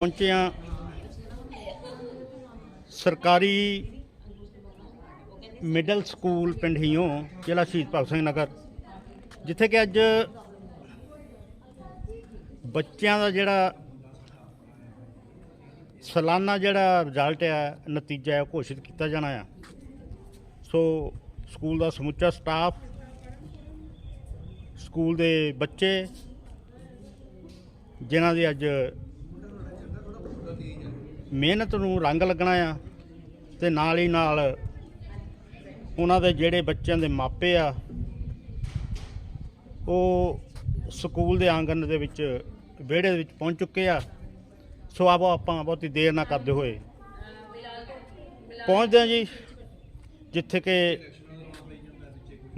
ਪਹੁੰਚੇ ਹਾਂ ਸਰਕਾਰੀ ਮਿਡਲ ਸਕੂਲ ਪਿੰਡ ਹੀਓ ਜ਼ਿਲ੍ਹਾ ਸ਼ਹੀਦ ਭਗਤ ਸਿੰਘ ਨਗਰ, ਜਿੱਥੇ ਕਿ ਅੱਜ ਬੱਚਿਆਂ ਦਾ ਜਿਹੜਾ ਸਾਲਾਨਾ ਜਿਹੜਾ ਰਿਜ਼ਲਟ ਆ, ਨਤੀਜਾ ਹੈ ਉਹ ਘੋਸ਼ਿਤ ਕੀਤਾ ਜਾਣਾ ਆ। ਸੋ ਸਕੂਲ ਦਾ ਸਮੁੱਚਾ ਸਟਾਫ ਸਕੂਲ ਦੇ ਬੱਚੇ, ਜਿਨ੍ਹਾਂ ਦੇ ਅੱਜ ਮਿਹਨਤ ਨੂੰ ਰੰਗ ਲੱਗਣਾ ਆ ਤੇ ਨਾਲ ਹੀ ਨਾਲ ਉਹਨਾਂ ਦੇ ਜਿਹੜੇ ਬੱਚਿਆਂ ਦੇ ਮਾਪੇ ਆ, ਉਹ ਸਕੂਲ ਦੇ ਆਂਗਣ ਦੇ ਵਿੱਚ ਵਿਹੜੇ ਦੇ ਵਿੱਚ ਪਹੁੰਚ ਚੁੱਕੇ ਆ। ਸੋ ਆਵੋ ਆਪਾਂ ਬਹੁਤੀ ਦੇਰ ਨਾ ਕਰਦੇ ਹੋਏ। ਪਹੁੰਚਦੇ ਆ ਜੀ, ਜਿੱਥੇ ਕਿ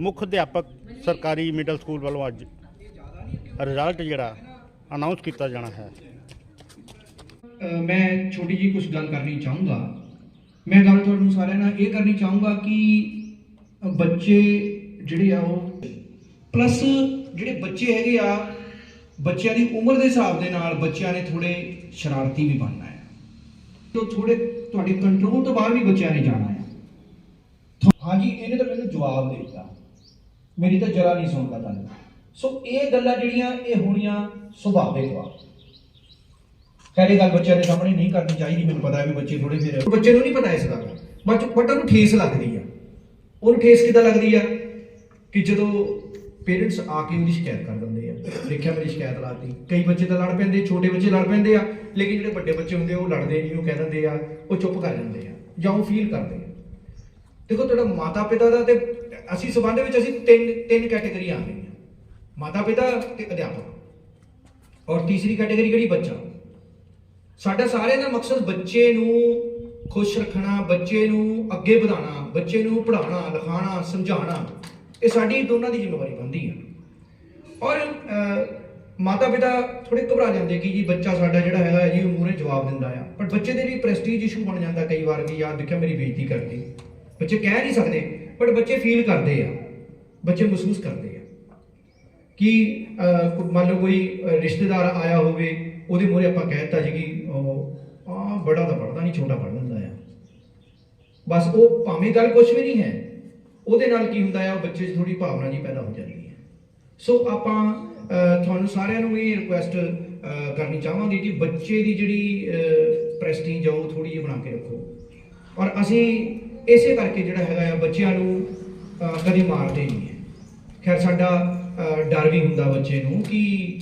ਮੁੱਖ ਅਧਿਆਪਕ ਸਰਕਾਰੀ ਮਿਡਲ ਸਕੂਲ ਵੱਲੋਂ ਅੱਜ ਰਿਜ਼ਲਟ ਜਿਹੜਾ ਅਨਾਉਂਸ ਕੀਤਾ ਜਾਣਾ ਹੈ। ਮੈਂ ਛੋਟੀ ਜੀ ਕੁਝ ਗੱਲ ਕਰਨੀ ਚਾਹੂੰਗਾ। ਮੈਂ ਗੱਲ ਤੁਹਾਨੂੰ ਸਾਰਿਆਂ ਨਾਲ ਇਹ ਕਰਨੀ ਚਾਹੂੰਗਾ ਕਿ ਬੱਚੇ ਜਿਹੜੇ ਆ ਉਹ ਪਲੱਸ ਜਿਹੜੇ ਬੱਚੇ ਹੈਗੇ ਆ, ਬੱਚਿਆਂ ਦੀ ਉਮਰ ਦੇ ਹਿਸਾਬ ਦੇ ਨਾਲ ਬੱਚਿਆਂ ਨੇ ਥੋੜੇ ਸ਼ਰਾਰਤੀ ਵੀ ਬਣਨਾ ਹੈ। ਤੋ ਥੋੜੇ ਤੁਹਾਡੇ ਕੰਟਰੋਲ ਤੋਂ ਬਾਹਰ ਵੀ ਬੱਚਿਆਂ ਨੇ ਜਾਣਾ ਹੈ। ਥੋ- ਹਾਂਜੀ, ਇਹਨੇ ਤਾਂ ਮੈਨੂੰ ਜਵਾਬ ਦੇ ਦਿੱਤਾ। ਮੇਰੀ ਤਾਂ ਜਰਾ ਨਹੀਂ ਸੁਣਦਾ ਤੁਹਾਨੂੰ। ਸੋ ਇਹ ਗੱਲਾਂ ਜਿਹੜੀਆਂ ਇਹ ਹੋਣੀਆਂ ਸੁਭਾਵਿਕ ਵਾ। ਖੈਰ ਇਹ ਗੱਲ ਬੱਚਿਆਂ ਦੇ ਸਾਹਮਣੇ ਨਹੀਂ ਕਰਨੀ ਚਾਹੀਦੀ, ਮੈਨੂੰ ਪਤਾ ਹੈ ਵੀ ਬੱਚੇ ਥੋੜੇ ਫਿਰ ਬੱਚੇ ਨੂੰ ਨਹੀਂ ਪਤਾ ਇਸ ਗੱਲ ਦਾ ਬਟ ਬਟ ਠੇਸ ਲੱਗਦੀ ਆ। ਉਹਨੂੰ ਠੇਸ ਕਿੱਦਾਂ ਲੱਗਦੀ ਆ? ਕਿ ਜਦੋਂ ਪੇਰੈਂਟਸ ਆ ਕੇ ਉਹਦੀ ਸ਼ਿਕਾਇਤ ਕਰ ਦਿੰਦੇ ਆ। ਦੇਖਿਆ ਮੇਰੀ ਸ਼ਿਕਾਇਤ ਲਾਤੀ ਕਈ ਬੱਚੇ ਤਾਂ ਲੜ ਪੈਂਦੇ, ਛੋਟੇ ਬੱਚੇ ਲੜ ਪੈਂਦੇ ਆ, ਲੇਕਿਨ ਜਿਹੜੇ ਵੱਡੇ ਬੱਚੇ ਹੁੰਦੇ ਆ, ਉਹ ਲੜਦੇ ਨਹੀਂ, ਉਹ ਕਹਿ ਦਿੰਦੇ ਆ, ਉਹ ਚੁੱਪ ਕਰ ਜਾਂਦੇ ਆ ਜਾਂ ਉਹ ਫੀਲ ਕਰਦੇ ਆ। ਦੇਖੋ, ਤੁਹਾਡਾ ਮਾਤਾ ਪਿਤਾ ਦਾ ਤੇ ਅਸੀਂ ਸਬੰਧ ਵਿੱਚ ਅਸੀਂ ਤਿੰਨ ਤਿੰਨ ਕੈਟੇਗਰੀ ਆ ਗਈਆਂ ਮਾਤਾ ਪਿਤਾ ਤੇ ਅਧਿਆਪਕ। ਔਰ ਤੀਸਰੀ ਕੈਟੇਗਰੀ ਕਿਹੜੀ? ਬੱਚਾ। ਸਾਡਾ ਸਾਰਿਆਂ ਦਾ ਮਕਸਦ ਬੱਚੇ ਨੂੰ ਖੁਸ਼ ਰੱਖਣਾ, ਬੱਚੇ ਨੂੰ ਅੱਗੇ ਵਧਾਉਣਾ, ਬੱਚੇ ਨੂੰ ਪੜ੍ਹਾਉਣਾ, ਲਿਖਾਉਣਾ, ਸਮਝਾਉਣਾ, ਇਹ ਸਾਡੀ ਦੋਨਾਂ ਦੀ ਜ਼ਿੰਮੇਵਾਰੀ ਬਣਦੀ ਆ। ਔਰ ਮਾਤਾ ਪਿਤਾ ਥੋੜੇ ਘਬਰਾ ਜਾਂਦੇ ਕਿ ਜੀ ਬੱਚਾ ਸਾਡਾ ਜਿਹੜਾ ਹੈਗਾ ਜੀ, ਉਹ ਮੂਹਰੇ ਜਵਾਬ ਦਿੰਦਾ ਆ। ਪਰ ਬੱਚੇ ਦੇ ਲਈ ਪ੍ਰੈਸਟੀਜ ਇਸ਼ੂ ਬਣ ਜਾਂਦਾ ਕਈ ਵਾਰ ਕਿ ਯਾਰ ਦੇਖਿਆ ਮੇਰੀ ਬੇਇੱਜ਼ਤੀ ਕਰਦੀ। ਬੱਚੇ ਕਹਿ ਨਹੀਂ ਸਕਦੇ ਬਟ ਬੱਚੇ ਫੀਲ ਕਰਦੇ ਆ। ਬੱਚੇ ਮਹਿਸੂਸ ਕਰਦੇ ਆ। ਕਿ ਮੰਨ ਲਓ ਕੋਈ ਰਿਸ਼ਤੇਦਾਰ ਆਇਆ ਹੋਵੇ ਉਹਦੇ ਮੂਹਰੇ ਆਪਾਂ ਕਹਿਤਾ ਜੀ ਕਿ ਉਹ ਆ ਬੜਾ ਤਾਂ ਪੜਦਾ ਨਹੀਂ, ਛੋਟਾ ਪੜ ਲੈਂਦਾ ਆ। ਬਸ ਉਹ ਭਾਵੇਂ ਗੱਲ ਕੁਝ ਵੀ ਨਹੀਂ ਹੈ, ਉਹਦੇ ਨਾਲ ਕੀ ਹੁੰਦਾ ਆ, ਉਹ ਬੱਚੇ 'ਚ ਥੋੜੀ ਭਾਵਨਾ ਜੀ ਪੈਦਾ ਹੋ ਜਾਂਦੀ ਹੈ। ਸੋ ਆਪਾਂ ਤੁਹਾਨੂੰ ਸਾਰਿਆਂ ਨੂੰ ਇਹ ਰਿਕੁਐਸਟ ਕਰਨੀ ਚਾਹਾਂਗੇ ਕਿ ਬੱਚੇ ਦੀ ਜਿਹੜੀ ਪ੍ਰੈਸਟੀਜ ਆ, ਉਹ ਥੋੜੀ ਜਿਹੀ ਬਣਾ ਕੇ ਰੱਖੋ। ਔਰ ਅਸੀਂ ਇਸੇ ਕਰਕੇ ਜਿਹੜਾ ਹੈਗਾ ਆ, ਬੱਚਿਆਂ ਨੂੰ ਕਦੇ ਮਾਰਦੇ ਨਹੀਂ ਹੈ। ਖੈਰ, ਸਾਡਾ ਡਰ ਵੀ ਹੁੰਦਾ ਬੱਚੇ ਨੂੰ ਕਿ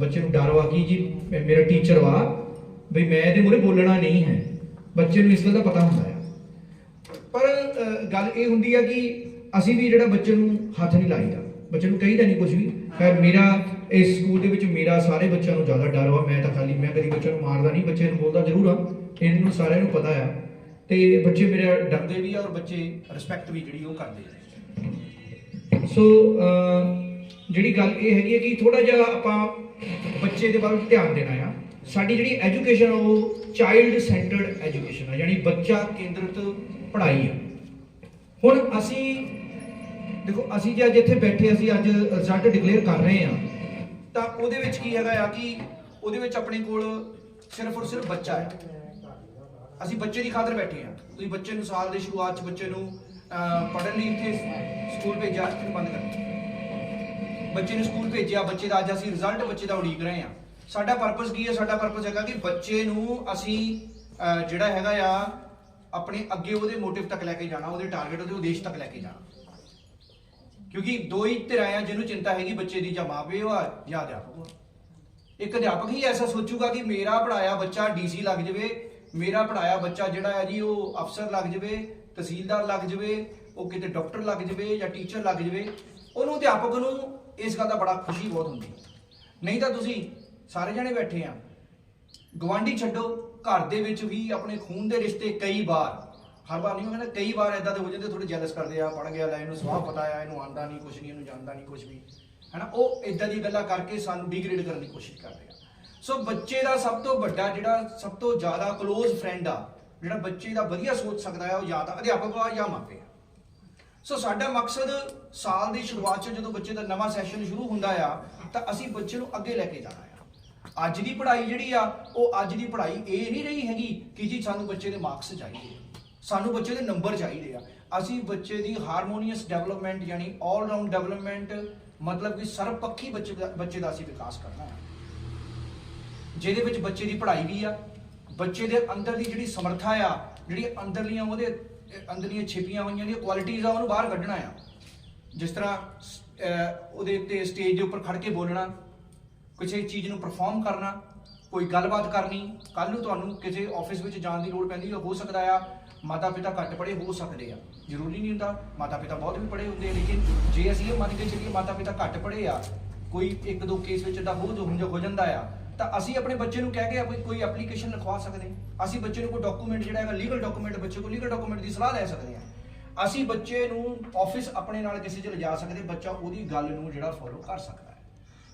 ਬੱਚੇ ਨੂੰ ਡਰ ਵਾ ਕਿ ਜੀ ਮੇਰਾ ਟੀਚਰ ਵਾ ਵੀ ਮੈਂ ਇਹਦੇ ਮੂਹਰੇ ਬੋਲਣਾ ਨਹੀਂ ਹੈ। ਬੱਚੇ ਨੂੰ ਇਸ ਗੱਲ ਦਾ ਪਤਾ ਹੁੰਦਾ ਆ ਪਰ ਗੱਲ ਇਹ ਹੁੰਦੀ ਆ ਕਿ ਅਸੀਂ ਵੀ ਜਿਹੜਾ ਬੱਚੇ ਨੂੰ ਹੱਥ ਨਹੀਂ ਲਾਈਦਾ, ਬੱਚੇ ਨੂੰ ਕਹੀਦਾ ਨਹੀਂ ਕੁਝ ਵੀ। ਖੈਰ, ਮੇਰਾ ਇਸ ਸਕੂਲ ਦੇ ਵਿੱਚ ਮੇਰਾ ਸਾਰੇ ਬੱਚਿਆਂ ਨੂੰ ਜ਼ਿਆਦਾ ਡਰ ਵਾ, ਮੈਂ ਤਾਂ ਖਾਲੀ, ਮੈਂ ਕਦੀ ਬੱਚਿਆਂ ਨੂੰ ਮਾਰਦਾ ਨਹੀਂ, ਬੱਚਿਆਂ ਨੂੰ ਬੋਲਦਾ ਜ਼ਰੂਰ ਆ। ਇਹਨਾਂ ਨੂੰ ਸਾਰਿਆਂ ਨੂੰ ਪਤਾ ਆ। ਤੇ ਬੱਚੇ ਮੇਰੇ ਡਰਦੇ ਵੀ ਆ ਔਰ ਬੱਚੇ ਰਿਸਪੈਕਟ ਵੀ ਜਿਹੜੀ ਉਹ ਕਰਦੇ ਆ। ਸੋ ਜਿਹੜੀ ਗੱਲ ਇਹ ਹੈਗੀ ਹੈ ਕਿ ਥੋੜਾ ਜਿਹਾ ਆਪਾਂ ਬੱਚੇ ਦੇ ਵੱਲ ਧਿਆਨ ਦੇਣਾ ਆ। ਸਾਡੀ ਜਿਹੜੀ ਐਜੂਕੇਸ਼ਨ ਉਹ ਚਾਈਲਡ ਸੈਂਟਰਡ ਐਜੂਕੇਸ਼ਨ ਆ, ਯਾਨੀ ਬੱਚਾ ਕੇਂਦਰਿਤ ਪੜ੍ਹਾਈ ਆ। ਹੁਣ ਅਸੀਂ, ਦੇਖੋ, ਅਸੀਂ ਜੇ ਅੱਜ ਇੱਥੇ ਬੈਠੇ, ਅਸੀਂ ਅੱਜ ਰਿਜ਼ਲਟ ਡਿਕਲੇਅਰ ਕਰ ਰਹੇ ਆ, ਤਾਂ ਉਹਦੇ ਵਿੱਚ ਕੀ ਹੈਗਾ ਆ ਕਿ ਉਹਦੇ ਵਿੱਚ ਆਪਣੇ ਕੋਲ ਸਿਰਫ ਔਰ ਸਿਰਫ ਬੱਚਾ ਹੈ। ਅਸੀਂ ਬੱਚੇ ਦੀ ਖਾਤਰ ਬੈਠੇ ਆ। ਤੁਸੀਂ ਬੱਚੇ ਨੂੰ ਸਾਲ ਦੇ ਸ਼ੁਰੂਆਤ ਚ ਬੱਚੇ ਨੂੰ ਪੜ੍ਹਨ ਲਈ ਇੱਥੇ ਸਕੂਲ ਭੇਜਿਆ ਬੰਦ ਕਰ ਬੱਚੇ ਨੂੰ ਸਕੂਲ ਭੇਜਿਆ ਬੱਚੇ ਦਾ ਅੱਜ ਅਸੀਂ ਰਿਜ਼ਲਟ ਬੱਚੇ ਦਾ ਉਡੀਕ ਰਹੇ ਆ ਸਾਡਾ ਪਰਪਸ ਕੀ ਹੈ? ਸਾਡਾ ਪਰਪਸ ਹੈਗਾ ਕਿ ਬੱਚੇ ਨੂੰ ਅਸੀਂ ਅਹ, ਜਿਹੜਾ ਹੈਗਾ ਆ ਆਪਣੇ ਅੱਗੇ ਉਹਦੇ ਮੋਟਿਵ ਤੱਕ ਲੈ ਕੇ ਜਾਣਾ ਉਹਦੇ ਟਾਰਗੇਟ ਉਹਦੇ ਉਦੇਸ਼ ਤੱਕ ਲੈ ਕੇ ਜਾਣਾ। ਕਿਉਂਕਿ ਦੋ ਹੀ ਧਿਰਾਂ ਆ ਜਿਹਨੂੰ ਚਿੰਤਾ ਹੈਗੀ ਬੱਚੇ ਦੀ ਜਾਂ ਮਾਪੇ ਆ ਜਾਂ ਅਧਿਆਪਕ ਵਾ। ਇੱਕ ਅਧਿਆਪਕ ਹੀ ਐਸਾ ਸੋਚੂਗਾ ਕਿ ਮੇਰਾ ਪੜਾਇਆ ਬੱਚਾ ਡੀਸੀ ਲੱਗ ਜਾਵੇ ਮੇਰਾ ਪੜਾਇਆ ਬੱਚਾ ਜਿਹੜਾ ਹੈ ਜੀ ਉਹ ਅਫਸਰ ਲੱਗ ਜਾਵੇ ਤਹਿਸੀਲਦਾਰ ਲੱਗ ਜਾਵੇ ਉਹ ਕਿਤੇ ਡਾਕਟਰ ਲੱਗ ਜਾਵੇ ਜਾਂ ਟੀਚਰ ਲੱਗ ਜਾਵੇ ਉਹਨੂੰ ਅਧਿਆਪਕ ਨੂੰ ਇਸ ਗੱਲ ਦਾ ਬੜਾ ਖੁਸ਼ੀ ਬਹੁਤ ਹੁੰਦੀ ਹੈ। ਨਹੀਂ ਤਾਂ ਤੁਸੀਂ ਸਾਰੇ ਜਣੇ ਬੈਠੇ ਆ। ਗਵਾਂਢੀ ਛੱਡੋ, ਘਰ ਦੇ ਵਿੱਚ ਵੀ ਆਪਣੇ ਖੂਨ ਦੇ ਰਿਸ਼ਤੇ ਕਈ ਵਾਰ, ਹਰ ਵਾਰ ਨਹੀਂ ਕਹਿੰਦਾ ਕਈ ਵਾਰ ਇਦਾਂ ਦੇ ਹੋ ਜਾਂਦੇ ਥੋੜੇ ਜੈਲਸ ਕਰਦੇ ਆ ਪੜ ਗਿਆ ਲੈ, ਇਹਨੂੰ ਸਵਾਹ ਪਤਾ ਆ, ਇਹਨੂੰ ਆਂਦਾ ਨਹੀਂ ਕੁਝ ਨਹੀਂ, ਇਹਨੂੰ ਜਾਣਦਾ ਨਹੀਂ ਕੁਝ ਵੀ। ਹੈਨਾ, ਉਹ ਇਦਾਂ ਦੀ ਗੱਲਾਂ ਕਰਕੇ ਸਾਨੂੰ ਡਿਗਰੇਡ ਕਰਨ ਦੀ ਕੋਸ਼ਿਸ਼ ਕਰਦੇ ਆ। ਸੋ ਬੱਚੇ ਦਾ ਸਭ ਤੋਂ ਵੱਡਾ ਜਿਹੜਾ ਸਭ ਤੋਂ ਜ਼ਿਆਦਾ ক্লোਜ਼ ਫਰੈਂਡ ਆ, ਜਿਹੜਾ ਬੱਚੇ ਦਾ ਵਧੀਆ ਸੋਚ ਸਕਦਾ ਆ, ਉਹ ਜਾਂ ਤਾਂ ਅਧਿਆਪਕ ਆ ਜਾਂ ਮਾਪੇ ਆ। ਸੋ ਸਾਡਾ ਮਕਸਦ ਸਾਲ ਦੀ ਸ਼ੁਰੂਆਤ 'ਚ ਜਦੋਂ ਬੱਚੇ ਦਾ ਨਵਾਂ ਸੈਸ਼ਨ ਸ਼ੁਰੂ ਹੁੰਦਾ ਆ, ਤਾਂ ਅਸੀਂ ਬੱਚੇ ਨੂੰ ਅੱਗੇ ਲੈ ਕੇ ਜਾਣਾ ਆ। ਅੱਜ ਦੀ ਪੜ੍ਹਾਈ ਜਿਹੜੀ ਆ, ਉਹ ਅੱਜ ਦੀ ਪੜ੍ਹਾਈ ਇਹ ਨਹੀਂ ਰਹੀ ਹੈਗੀ ਕਿ ਜੀ ਸਾਨੂੰ ਬੱਚੇ ਦੇ ਮਾਰਕਸ ਚਾਹੀਦੇ ਆ। ਸਾਨੂੰ ਬੱਚੇ ਦੇ ਨੰਬਰ ਚਾਹੀਦੇ ਆ। ਅਸੀਂ ਬੱਚੇ ਦੀ ਹਾਰਮੋਨੀਅਸ ਡਿਵੈਲਪਮੈਂਟ ਯਾਨੀ 올 ਰਾਊਂਡ ਡਿਵੈਲਪਮੈਂਟ ਮਤਲਬ ਕਿ ਸਰਵਪੱਖੀ ਬੱਚੇ ਦਾ ਬੱਚੇ ਦਾ ਅਸੀਂ ਵਿਕਾਸ ਕਰਨਾ ਹੈ ਜਿਹਦੇ ਵਿੱਚ ਬੱਚੇ ਦੀ ਪੜ੍ਹਾਈ ਵੀ ਆ, ਬੱਚੇ ਦੇ ਅੰਦਰ ਦੀ ਜਿਹੜੀ ਸਮਰੱਥਾ ਆ ਜਿਹੜੀ ਅੰਦਰਲੀਆਂ ਉਹਦੇ ਅਹ ਅੰਦਰਲੀਆਂ ਛਿਪੀਆਂ ਹੋਈਆਂ ਦੀਆਂ ਕੁਆਲਿਟੀਆਂ ਆ, ਉਹਨੂੰ ਬਾਹਰ ਕੱਢਣਾ ਆ। ਜਿਸ ਤਰ੍ਹਾਂ ਉਹਦੇ ਉੱਤੇ ਸਟੇਜ ਦੇ ਉੱਪਰ ਖੜ ਕੇ ਬੋਲਣਾ, ਕਿਸੇ ਚੀਜ਼ ਨੂੰ ਪਰਫਾਰਮ ਕਰਨਾ, ਕੋਈ ਗੱਲਬਾਤ ਕਰਨੀ ਕੱਲ ਨੂੰ ਤੁਹਾਨੂੰ ਕਿਸੇ ਆਫਿਸ ਵਿੱਚ ਜਾਣ ਦੀ ਲੋੜ ਪੈਂਦੀ ਹੈ ਹੋ ਸਕਦਾ ਆ ਮਾਤਾ ਪਿਤਾ ਘੱਟ ਪੜ੍ਹੇ, ਹੋ ਸਕਦੇ ਆ। ਜ਼ਰੂਰੀ ਨਹੀਂ ਹੁੰਦਾ ਮਾਤਾ ਪਿਤਾ ਬਹੁਤ ਵੀ ਪੜ੍ਹੇ ਹੁੰਦੇ ਆ, ਲੇਕਿਨ ਜੇ ਅਸੀਂ ਇਹ ਮੰਨ ਕੇ ਚੱਲੀਏ ਮਾਤਾ ਪਿਤਾ ਘੱਟ ਪੜ੍ਹੇ ਆ, ਕੋਈ ਇੱਕ ਦੋ ਕੇਸ ਵਿੱਚ ਤਾਂ ਹੋ ਜੋ ਹੋ ਜਾਂਦਾ ਆ ਤਾਂ ਅਸੀਂ ਆਪਣੇ ਬੱਚੇ ਨੂੰ ਕਹਿ ਕੇ ਕੋਈ ਕੋਈ ਐਪਲੀਕੇਸ਼ਨ ਲਿਖਵਾ ਸਕਦੇ ਹਾਂ। ਅਸੀਂ ਬੱਚੇ ਨੂੰ ਕੋਈ ਡਾਕੂਮੈਂਟ ਜਿਹੜਾ ਹੈਗਾ ਲੀਗਲ ਡਾਕੂਮੈਂਟ ਬੱਚੇ ਕੋਲ ਲੀਗਲ ਡਾਕੂਮੈਂਟ ਦੀ ਸਲਾਹ ਲੈ ਸਕਦੇ ਹਾਂ। ਅਸੀਂ ਬੱਚੇ ਨੂੰ ਆਫਿਸ ਆਪਣੇ ਨਾਲ ਕਿਸੇ 'ਚ ਲਿਜਾ ਸਕਦੇ, ਬੱਚਾ ਉਹਦੀ ਗੱਲ ਨੂੰ ਜਿਹੜਾ ਫੋਲੋ ਕਰ ਸਕਦਾ ਹੈ।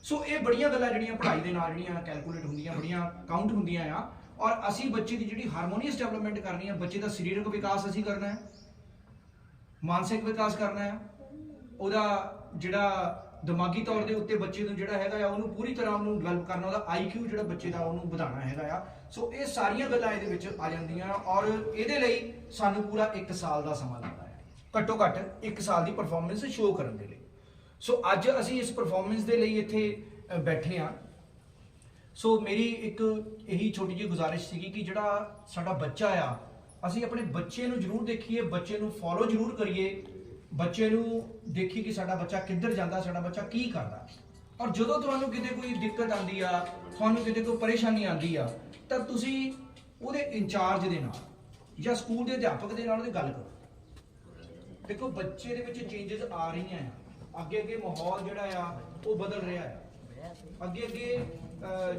ਸੋ ਇਹ ਬੜੀਆਂ ਗੱਲਾਂ ਜਿਹੜੀਆਂ ਪੜ੍ਹਾਈ ਦੇ ਨਾਲ ਜਿਹੜੀਆਂ ਕੈਲਕੂਲੇਟ ਹੁੰਦੀਆਂ, ਬੜੀਆਂ ਕਾਊਂਟ ਹੁੰਦੀਆਂ ਆ। ਔਰ ਅਸੀਂ ਬੱਚੇ ਦੀ ਜਿਹੜੀ ਹਾਰਮੋਨੀਅਸ ਡਿਵੈਲਪਮੈਂਟ ਕਰਨੀ ਹੈ ਬੱਚੇ ਦਾ ਸਰੀਰਕ ਵਿਕਾਸ ਅਸੀਂ ਕਰਨਾ ਹੈ। ਮਾਨਸਿਕ ਵਿਕਾਸ ਕਰਨਾ ਹੈ। ਉਹਦਾ ਜਿਹੜਾ ਦਿਮਾਗੀ ਤੌਰ ਦੇ ਉੱਤੇ ਬੱਚੇ ਨੂੰ ਜਿਹੜਾ ਹੈਗਾ ਆ, ਉਹਨੂੰ ਪੂਰੀ ਤਰ੍ਹਾਂ ਉਹਨੂੰ ਡਿਵੈਲਪ ਕਰਨਾ, ਉਹਦਾ ਆਈਕਿਊ ਜਿਹੜਾ ਬੱਚੇ ਦਾ ਉਹਨੂੰ ਵਧਾਉਣਾ ਹੈਗਾ ਆ। ਸੋ ਇਹ ਸਾਰੀਆਂ ਗੱਲਾਂ ਇਹਦੇ ਵਿੱਚ ਆ ਜਾਂਦੀਆਂ ਔਰ ਇਹਦੇ ਲਈ ਸਾਨੂੰ ਪੂਰਾ 1 ਸਾਲ ਦਾ ਸਮਾਂ ਲੱਗਦਾ ਹੈ। ਘੱਟੋ ਘੱਟ 1 ਸਾਲ ਦੀ ਪਰਫਾਰਮੈਂਸ ਸ਼ੋਅ ਕਰਨ ਦੇ ਲਈ। ਸੋ ਅੱਜ ਅਸੀਂ ਇਸ ਪਰਫਾਰਮੈਂਸ ਦੇ ਲਈ ਇੱਥੇ ਬੈਠੇ ਹਾਂ। ਸੋ ਮੇਰੀ ਇੱਕ ਇਹੀ ਛੋਟੀ ਜਿਹੀ ਗੁਜ਼ਾਰਿਸ਼ ਸੀਗੀ ਕਿ ਜਿਹੜਾ ਸਾਡਾ ਬੱਚਾ ਆ, ਅਸੀਂ ਆਪਣੇ ਬੱਚੇ ਨੂੰ ਜ਼ਰੂਰ ਦੇਖੀਏ, ਬੱਚੇ ਨੂੰ ਫੋਲੋ ਜ਼ਰੂਰ ਕਰੀਏ। ਬੱਚੇ ਨੂੰ ਦੇਖੀ ਕਿ ਸਾਡਾ ਬੱਚਾ ਕਿੱਧਰ ਜਾਂਦਾ, ਸਾਡਾ ਬੱਚਾ ਕੀ ਕਰਦਾ। ਔਰ ਜਦੋਂ ਤੁਹਾਨੂੰ ਕਿਤੇ ਕੋਈ ਦਿੱਕਤ ਆਉਂਦੀ ਆ, ਤੁਹਾਨੂੰ ਕਿਤੇ ਕੋਈ ਪਰੇਸ਼ਾਨੀ ਆਉਂਦੀ ਆ, ਤਾਂ ਤੁਸੀਂ ਉਹਦੇ ਇੰਚਾਰਜ ਦੇ ਨਾਲ ਜਾਂ ਸਕੂਲ ਦੇ ਅਧਿਆਪਕ ਦੇ ਨਾਲ ਉਹਦੀ ਗੱਲ ਕਰੋ। ਦੇਖੋ, ਬੱਚੇ ਦੇ ਵਿੱਚ ਚੇਂਜਸ ਆ ਰਹੀਆਂ ਆ। ਅੱਗੇ ਅੱਗੇ ਮਾਹੌਲ ਜਿਹੜਾ ਆ, ਉਹ ਬਦਲ ਰਿਹਾ ਆ। ਅੱਗੇ ਅੱਗੇ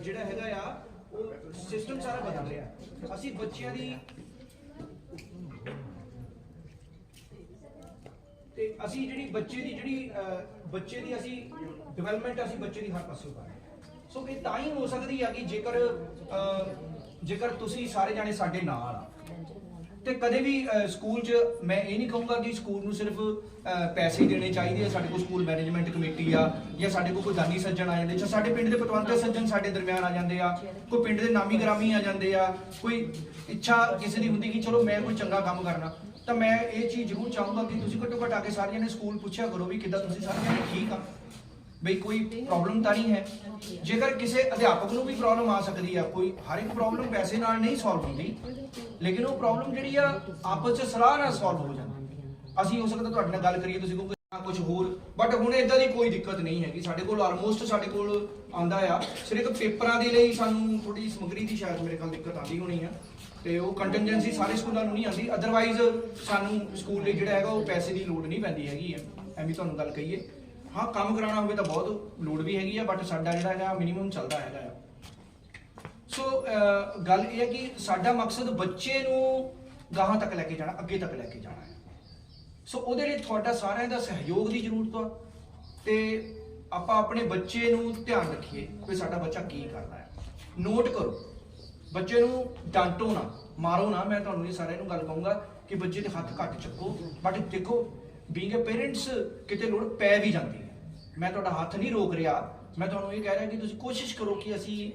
ਜਿਹੜਾ ਹੈਗਾ ਆ, ਉਹ ਸਿਸਟਮ ਸਾਰਾ ਬਦਲ ਰਿਹਾ। ਅਸੀਂ ਬੱਚਿਆਂ ਦੀ ਤੇ ਅਸੀਂ ਜਿਹੜੀ ਬੱਚੇ ਦੀ ਜਿਹੜੀ ਬੱਚੇ ਦੀ ਅਸੀਂ ਡਿਵੈਲਪਮੈਂਟ ਅਸੀਂ ਬੱਚੇ ਦੀ ਹਰ ਪਾਸੇ ਕਰ ਸੋ ਇਹ ਤਾਂ ਹੀ ਹੋ ਸਕਦੀ ਆ ਕਿ ਜੇਕਰ ਜੇਕਰ ਤੁਸੀਂ ਸਾਰੇ ਜਾਣੇ ਸਾਡੇ ਨਾਲ ਆ, ਤੇ ਕਦੇ ਵੀ ਸਕੂਲ 'ਚ ਮੈਂ ਇਹ ਨਹੀਂ ਕਹੂੰਗਾ ਕਿ ਸਕੂਲ ਨੂੰ ਸਿਰਫ ਪੈਸੇ ਹੀ ਦੇਣੇ ਚਾਹੀਦੇ ਆ, ਸਾਡੇ ਕੋਲ ਸਕੂਲ ਮੈਨੇਜਮੈਂਟ ਕਮੇਟੀ ਆ, ਜਾਂ ਸਾਡੇ ਕੋਲ ਕੋਈ ਦਾਨੀ ਸੱਜਣ ਆ ਜਾਂਦੇ, ਜਾਂ ਸਾਡੇ ਪਿੰਡ ਦੇ ਪਤਵੰਤੇ ਸੱਜਣ ਸਾਡੇ ਦਰਮਿਆਨ ਆ ਜਾਂਦੇ ਆ, ਕੋਈ ਪਿੰਡ ਦੇ ਨਾਮੀ ਗ੍ਰਾਮੀ ਆ ਜਾਂਦੇ ਆ, ਕੋਈ ਇੱਛਾ ਕਿਸੇ ਦੀ ਹੁੰਦੀ ਕਿ ਚਲੋ ਮੈਂ ਕੋਈ ਚੰਗਾ ਕੰਮ ਕਰਨਾ। ਤਾਂ ਮੈਂ ਇਹ ਚੀਜ਼ ਜ਼ਰੂਰ ਚਾਹੂੰਗਾ ਕਿ ਤੁਸੀਂ ਘੱਟੋ ਘੱਟ ਆ ਕੇ ਸਾਰਿਆਂ ਨੇ ਸਕੂਲ ਪੁੱਛਿਆ ਕਰੋ ਵੀ ਕਿੱਦਾਂ ਤੁਸੀਂ ਸਾਰੇ ਜਣੇ ਠੀਕ ਆ। ਬਈ ਕੋਈ ਪ੍ਰੋਬਲਮ ਤਾਂ ਨਹੀਂ ਹੈ। ਜੇਕਰ ਕਿਸੇ ਅਧਿਆਪਕ ਨੂੰ ਵੀ ਪ੍ਰੋਬਲਮ ਆ ਸਕਦੀ ਆ, ਕੋਈ ਹਰ ਇੱਕ ਪ੍ਰੋਬਲਮ ਪੈਸੇ ਨਾਲ ਨਹੀਂ ਸੋਲਵ ਹੁੰਦੀ, ਲੇਕਿਨ ਉਹ ਪ੍ਰੋਬਲਮ ਜਿਹੜੀ ਆ, ਆਪਸ ਚ ਸਲਾਹ ਨਾਲ ਸੋਲਵ ਹੋ ਜਾਂਦੀ। ਅਸੀਂ ਹੋ ਸਕਦਾ ਤੁਹਾਡੇ ਨਾਲ ਗੱਲ ਕਰੀਏ, ਤੁਸੀਂ ਕਹੋਗੇ ਕੁਝ ਹੋਰ। ਬਟ ਹੁਣ ਇਦਾਂ ਦੀ ਕੋਈ ਦਿੱਕਤ ਨਹੀਂ ਹੈਗੀ। ਸਾਡੇ ਕੋਲ ਆਲਮੋਸਟ ਸਾਡੇ ਕੋਲ ਆਂਦਾ ਆ। ਸਿਰਫ ਪੇਪਰਾਂ ਦੇ ਲਈ ਸਾਨੂੰ ਥੋੜੀ ਸਮਗਰੀ ਦੀ ਸ਼ਾਇਦ ਮੇਰੇ ਖਿਆਲ ਦਿੱਕਤ ਆਂਦੀ ਹੋਣੀ ਆ। ਤੇ ਉਹ ਕੰਟਿੰਜੈਂਸੀ ਸਾਰੇ ਸਕੂਲਾਂ ਨੂੰ ਨਹੀਂ ਆਉਂਦੀ। ਅਦਰਵਾਈਜ਼ ਸਾਨੂੰ ਸਕੂਲ ਲਈ ਜਿਹੜਾ ਹੈਗਾ, ਉਹ ਪੈਸੇ ਦੀ ਲੋੜ ਨਹੀਂ ਪੈਂਦੀ ਹੈਗੀ ਆ। ਐਵੇਂ ਤੁਹਾਨੂੰ ਗੱਲ ਕਹੀਏ। ਹਾਂ, ਕੰਮ ਕਰਾਉਣਾ ਹੋਵੇ ਤਾਂ ਬਹੁਤ ਲੋੜ ਵੀ ਹੈਗੀ ਆ ਬਟ ਸਾਡਾ ਜਿਹੜਾ ਹੈਗਾ ਮਿਨੀਮਮ ਚੱਲਦਾ ਹੈਗਾ ਆ। ਸੋ ਗੱਲ ਇਹ ਹੈ ਕਿ ਸਾਡਾ ਮਕਸਦ ਬੱਚੇ ਨੂੰ ਗਾਹਾਂ ਤੱਕ ਲੈ ਕੇ ਜਾਣਾ, ਅੱਗੇ ਤੱਕ ਲੈ ਕੇ ਜਾਣਾ ਹੈ। ਸੋ ਉਹਦੇ ਲਈ ਤੁਹਾਡਾ ਸਾਰਿਆਂ ਦਾ ਸਹਿਯੋਗ ਦੀ ਜ਼ਰੂਰਤ ਆ। ਤੇ ਆਪਾਂ ਆਪਣੇ ਬੱਚੇ ਨੂੰ ਧਿਆਨ ਰੱਖੀਏ ਕਿ ਸਾਡਾ ਬੱਚਾ ਕੀ ਕਰਦਾ ਹੈ। ਨੋਟ ਕਰੋ ਬੱਚੇ ਨੂੰ ਡਾਂਟੋ ਨਾ, ਮਾਰੋ ਨਾ, ਮੈਂ ਤੁਹਾਨੂੰ ਇਹ ਸਾਰਿਆਂ ਨੂੰ ਗੱਲ ਕਹੂੰਗਾ ਕਿ ਬੱਚੇ ਦੇ ਹੱਥ ਘੱਟ ਚੱਕੋ ਬਟ ਦੇਖੋ ਬੀਂਗ ਅ ਪੇਰੈਂਟਸ ਕਿਤੇ ਲੋੜ ਪੈ ਵੀ ਜਾਂਦੀ ਹੈ। ਮੈਂ ਤੁਹਾਡਾ ਹੱਥ ਨਹੀਂ ਰੋਕ ਰਿਹਾ। ਮੈਂ ਤੁਹਾਨੂੰ ਇਹ ਕਹਿ ਰਿਹਾ ਕਿ ਤੁਸੀਂ ਕੋਸ਼ਿਸ਼ ਕਰੋ ਕਿ ਅਸੀਂ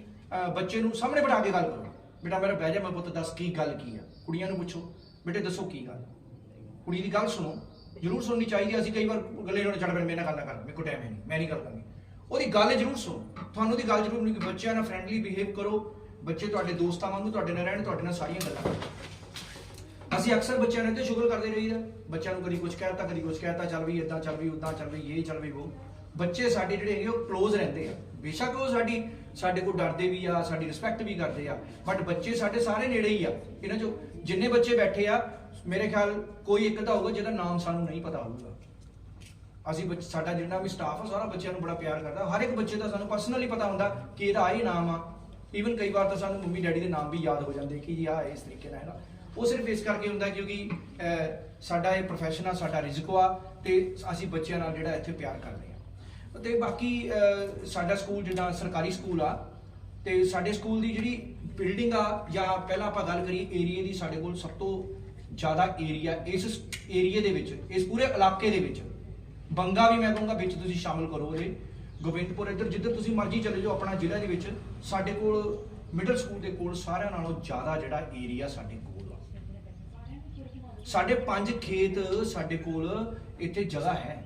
ਬੱਚੇ ਨੂੰ ਸਾਹਮਣੇ ਬਿਠਾ ਕੇ ਗੱਲ ਕਰੋ। ਬੇਟਾ, ਮੇਰਾ ਬਹਿ ਜਾ, ਮੈਂ ਪੁੱਤ ਦੱਸ ਕੀ ਗੱਲ ਕੀ ਆ। ਕੁੜੀਆਂ ਨੂੰ ਪੁੱਛੋ, ਬੇਟੇ, ਦੱਸੋ ਕੀ ਗੱਲ? ਕੁੜੀ ਦੀ ਗੱਲ ਸੁਣੋ। ਜ਼ਰੂਰ ਸੁਣਨੀ ਚਾਹੀਦੀ ਹੈ। ਅਸੀਂ ਕਈ ਵਾਰ ਗੱਲੇ ਹੋਣੇ ਛੱਡ ਪੈਣ ਮੇਰੇ ਨਾਲ ਗੱਲ ਨਾ ਕਰ ਮੇਰੇ ਕੋਲ ਟਾਈਮ ਹੈ ਨਹੀਂ, ਮੈਂ ਨਹੀਂ ਗੱਲ ਕਰਨੀ। ਉਹਦੀ ਗੱਲ ਜ਼ਰੂਰ ਸੁਣੋ। ਤੁਹਾਨੂੰ ਉਹਦੀ ਗੱਲ ਜ਼ਰੂਰ ਨਹੀਂ, ਕਿ ਬੱਚਿਆਂ ਨਾਲ ਫਰੈਂਡਲੀ ਬਿਹੇਵ ਕਰੋ। ਬੱਚੇ ਤੁਹਾਡੇ ਦੋਸਤਾਂ ਵਾਂਗੂ, ਤੁਹਾਡੇ ਨਾਲ ਰਹਿਣ, ਤੁਹਾਡੇ ਨਾਲ ਸਾਰੀਆਂ ਗੱਲਾਂ ਕਰਨ ਅਸੀਂ ਅਕਸਰ ਬੱਚਿਆਂ ਨਾਲ ਤੇ ਸ਼ੁਗਲ ਕਰਦੇ ਰਹੀਦਾ। ਬੱਚਿਆਂ ਨੂੰ ਕਦੀ ਕੁਝ ਕਹਿਤਾ, ਕਦੀ ਕੁਝ ਕਹਿਤਾ, ਚੱਲ ਵੀ ਇਦਾਂ ਚੱਲ ਵੀ ਉਦਾਂ ਚੱਲ ਵੀ ਇਹ, ਚੱਲ ਵੀ ਉਹ। ਬੱਚੇ ਸਾਡੇ ਜਿਹੜੇ ਹੈਗੇ ਉਹ ক্লোਜ਼ ਰਹਿੰਦੇ ਆ। ਬੇਸ਼ੱਕ ਉਹ ਸਾਡੀ, ਸਾਡੇ ਕੋਲ ਡਰਦੇ ਵੀ ਆ, ਸਾਡੀ ਰਿਸਪੈਕਟ ਵੀ ਕਰਦੇ ਆ। ਬਟ ਬੱਚੇ ਸਾਡੇ ਸਾਰੇ ਨੇੜੇ ਹੀ ਆ। ਇਹਨਾਂ ਚੋਂ ਜਿੰਨੇ ਬੱਚੇ ਬੈਠੇ ਆ, ਮੇਰੇ ਖਿਆਲ ਕੋਈ ਇੱਕ ਤਾਂ ਹੋਊਗਾ ਜਿਹਦਾ ਨਾਮ ਸਾਨੂੰ ਨਹੀਂ ਪਤਾ ਹੋਊਗਾ। ਅਸੀਂ ਬੱਚ- ਸਾਡਾ ਜਿੰਨਾ ਵੀ ਸਟਾਫ ਆ, ਸਾਰਾ ਬੱਚਿਆਂ ਨੂੰ ਬੜਾ ਪਿਆਰ ਕਰਦਾ। ਹਰ ਇੱਕ ਬੱਚੇ ਦਾ ਸਾਨੂੰ ਪਰਸਨਲੀ ਪਤਾ ਹੁੰਦਾ ਕਿ ਇਹਦਾ ਆਹ ਹੀ ਨਾਮ ਆ। ਈਵਨ ਕਈ ਵਾਰ ਤਾਂ ਸਾਨੂੰ ਮੰਮੀ, ਡੈਡੀ ਦੇ ਨਾਮ ਵੀ ਯਾਦ ਹੋ ਜਾਂਦੇ ਕਿ ਜੀ ਆਹ ਇਸ ਤਰੀਕੇ ਨਾਲ ਹੈ ਨਾ। ਉਹ ਸਿਰਫ ਇਸ ਕਰਕੇ ਹੁੰਦਾ ਕਿਉਂਕਿ ਸਾਡਾ ਇਹ ਪ੍ਰੋਫੈਸ਼ਨ ਆ, ਸਾਡਾ ਰਿਜ਼ਕ ਆ ਤੇ ਅਸੀਂ ਬੱਚਿਆਂ ਨਾਲ ਜਿਹੜਾ ਇੱਥੇ ਪਿਆਰ ਕਰਦੇ ਆ ਤੇ ਬਾਕੀ ਸਾਡਾ ਸਕੂਲ ਜਿਹੜਾ ਸਰਕਾਰੀ ਸਕੂਲ ਆ, ਤੇ ਸਾਡੇ ਸਕੂਲ ਦੀ ਜਿਹੜੀ ਬਿਲਡਿੰਗ ਆ ਜਾਂ ਪਹਿਲਾਂ ਆਪਾਂ ਗੱਲ ਕਰੀਏ ਏਰੀਆ ਦੀ, ਸਾਡੇ ਕੋਲ ਸਭ ਤੋਂ ਜ਼ਿਆਦਾ ਏਰੀਆ ਇਸ ਏਰੀਆ ਦੇ ਵਿੱਚ, ਇਸ ਪੂਰੇ ਇਲਾਕੇ ਦੇ ਵਿੱਚ। ਬੰਗਾ ਵੀ ਮੈਂ ਕਹੂੰਗਾ ਵਿੱਚ ਤੁਸੀਂ ਸ਼ਾਮਲ ਕਰੋ ਉਹਦੇ ਗੋਬਿੰਦਪੁਰ, ਇੱਧਰ ਜਿੱਧਰ ਤੁਸੀਂ ਮਰਜ਼ੀ ਚਲੇ ਜਾਓ ਆਪਣਾ ਜ਼ਿਲ੍ਹਾ ਦੇ ਵਿੱਚ, ਸਾਡੇ ਕੋਲ ਮਿਡਲ ਸਕੂਲ ਦੇ ਕੋਲ ਸਾਰਿਆਂ ਨਾਲੋਂ ਜ਼ਿਆਦਾ ਜਿਹੜਾ ਏਰੀਆ ਸਾਡੇ ਕੋਲ ਆ। ਸਾਡੇ ਪੰਜ ਖੇਤ ਸਾਡੇ ਕੋਲ ਇੱਥੇ ਜਗ੍ਹਾ ਹੈ।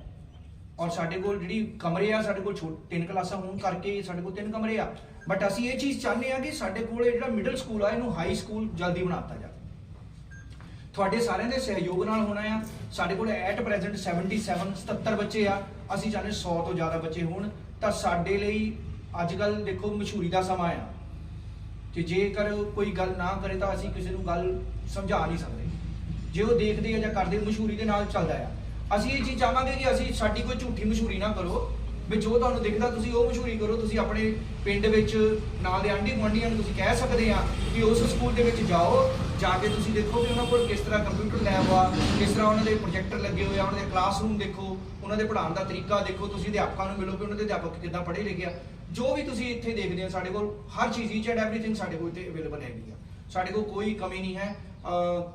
ਔਰ ਸਾਡੇ ਕੋਲ ਜਿਹੜੀ ਕਮਰੇ ਆ, ਸਾਡੇ ਕੋਲ ਛੋਟ, ਤਿੰਨ ਕਲਾਸਾਂ ਹੋਣ ਕਰਕੇ ਸਾਡੇ ਕੋਲ ਤਿੰਨ ਕਮਰੇ ਆ। ਬਟ ਅਸੀਂ ਇਹ ਚੀਜ਼ ਚਾਹੁੰਦੇ ਆ ਕਿ ਸਾਡੇ ਕੋਲ ਇਹ ਜਿਹੜਾ ਮਿਡਲ ਸਕੂਲ ਆ, ਇਹਨੂੰ ਹਾਈ ਸਕੂਲ ਜਲਦੀ ਬਣਾਤਾ ਜਾਵੇ। ਤੁਹਾਡੇ ਸਾਰਿਆਂ ਦੇ ਸਹਿਯੋਗ ਨਾਲ ਹੋਣਾ ਆ। ਸਾਡੇ ਕੋਲ ਐਟ ਪ੍ਰੈਜ਼ੈਂਟ 77 77 ਬੱਚੇ ਆ। ਅਸੀਂ ਚਾਹੁੰਦੇ 100 ਤੋਂ ਜ਼ਿਆਦਾ ਬੱਚੇ ਹੋਣ। ਤਾਂ ਸਾਡੇ ਲਈ ਅੱਜ ਕੱਲ ਦੇਖੋ ਮਸ਼ਹੂਰੀ ਦਾ ਸਮਾਂ ਆ। ਕਿ ਜੇਕਰ ਕੋਈ ਗੱਲ ਨਾ ਕਰੇ ਤਾਂ ਅਸੀਂ ਕਿਸੇ ਨੂੰ ਗੱਲ ਸਮਝਾ ਨਹੀਂ ਸਕਦੇ। ਜੇ ਉਹ ਦੇਖਦੇ ਆ ਜਾਂ ਕਰਦੇ, ਮਸ਼ਹੂਰੀ ਦੇ ਨਾਲ ਚੱਲਦਾ ਆ। ਅਸੀਂ ਇਹ ਚੀਜ਼ ਚਾਹਾਂਗੇ ਕਿ ਅਸੀਂ ਸਾਡੀ ਕੋਈ ਝੂਠੀ ਮਸ਼ਹੂਰੀ ਨਾ ਕਰੋ। ਵੀ ਜੋ ਤੁਹਾਨੂੰ ਦਿਖਦਾ ਤੁਸੀਂ ਉਹ ਮਸ਼ਹੂਰੀ ਕਰੋ। ਤੁਸੀਂ ਆਪਣੇ ਪਿੰਡ ਵਿੱਚ ਨਾਲ ਦੇ ਆਂਢੀ ਗੁਆਂਢੀਆਂ ਨੂੰ ਤੁਸੀਂ ਕਹਿ ਸਕਦੇ ਆ ਕਿ ਉਸ ਸਕੂਲ ਦੇ ਵਿੱਚ ਜਾਓ। ਜਾ ਕੇ ਤੁਸੀਂ ਦੇਖੋ ਵੀ ਉਹਨਾਂ ਕੋਲ ਕਿਸ ਤਰ੍ਹਾਂ ਕੰਪਿਊਟਰ ਲੈਬ ਆ, ਕਿਸ ਤਰ੍ਹਾਂ ਉਹਨਾਂ ਦੇ ਪ੍ਰੋਜੈਕਟਰ ਲੱਗੇ ਹੋਏ ਆ, ਉਹਨਾਂ ਦੇ ਕਲਾਸਰੂਮ ਦੇਖੋ, ਉਹਨਾਂ ਦੇ ਪੜ੍ਹਾਉਣ ਦਾ ਤਰੀਕਾ ਦੇਖੋ, ਤੁਸੀਂ ਅਧਿਆਪਕਾਂ ਨੂੰ ਮਿਲੋ ਕਿ ਉਹਨਾਂ ਦੇ ਅਧਿਆਪਕ ਕਿੱਦਾਂ ਪੜ੍ਹੇ ਲਿਖੇ ਆ। ਜੋ ਵੀ ਤੁਸੀਂ ਇੱਥੇ ਦੇਖਦੇ ਹੋ, ਸਾਡੇ ਕੋਲ ਹਰ ਚੀਜ਼ ਈਚ ਐਂਡ ਐਵਰੀਥਿੰਗ ਸਾਡੇ ਕੋਲ ਇੱਥੇ ਅਵੇਲੇਬਲ ਹੈਗੀ ਆ। ਸਾਡੇ ਕੋਲ ਕੋਈ ਕਮੀ ਨਹੀਂ ਹੈ।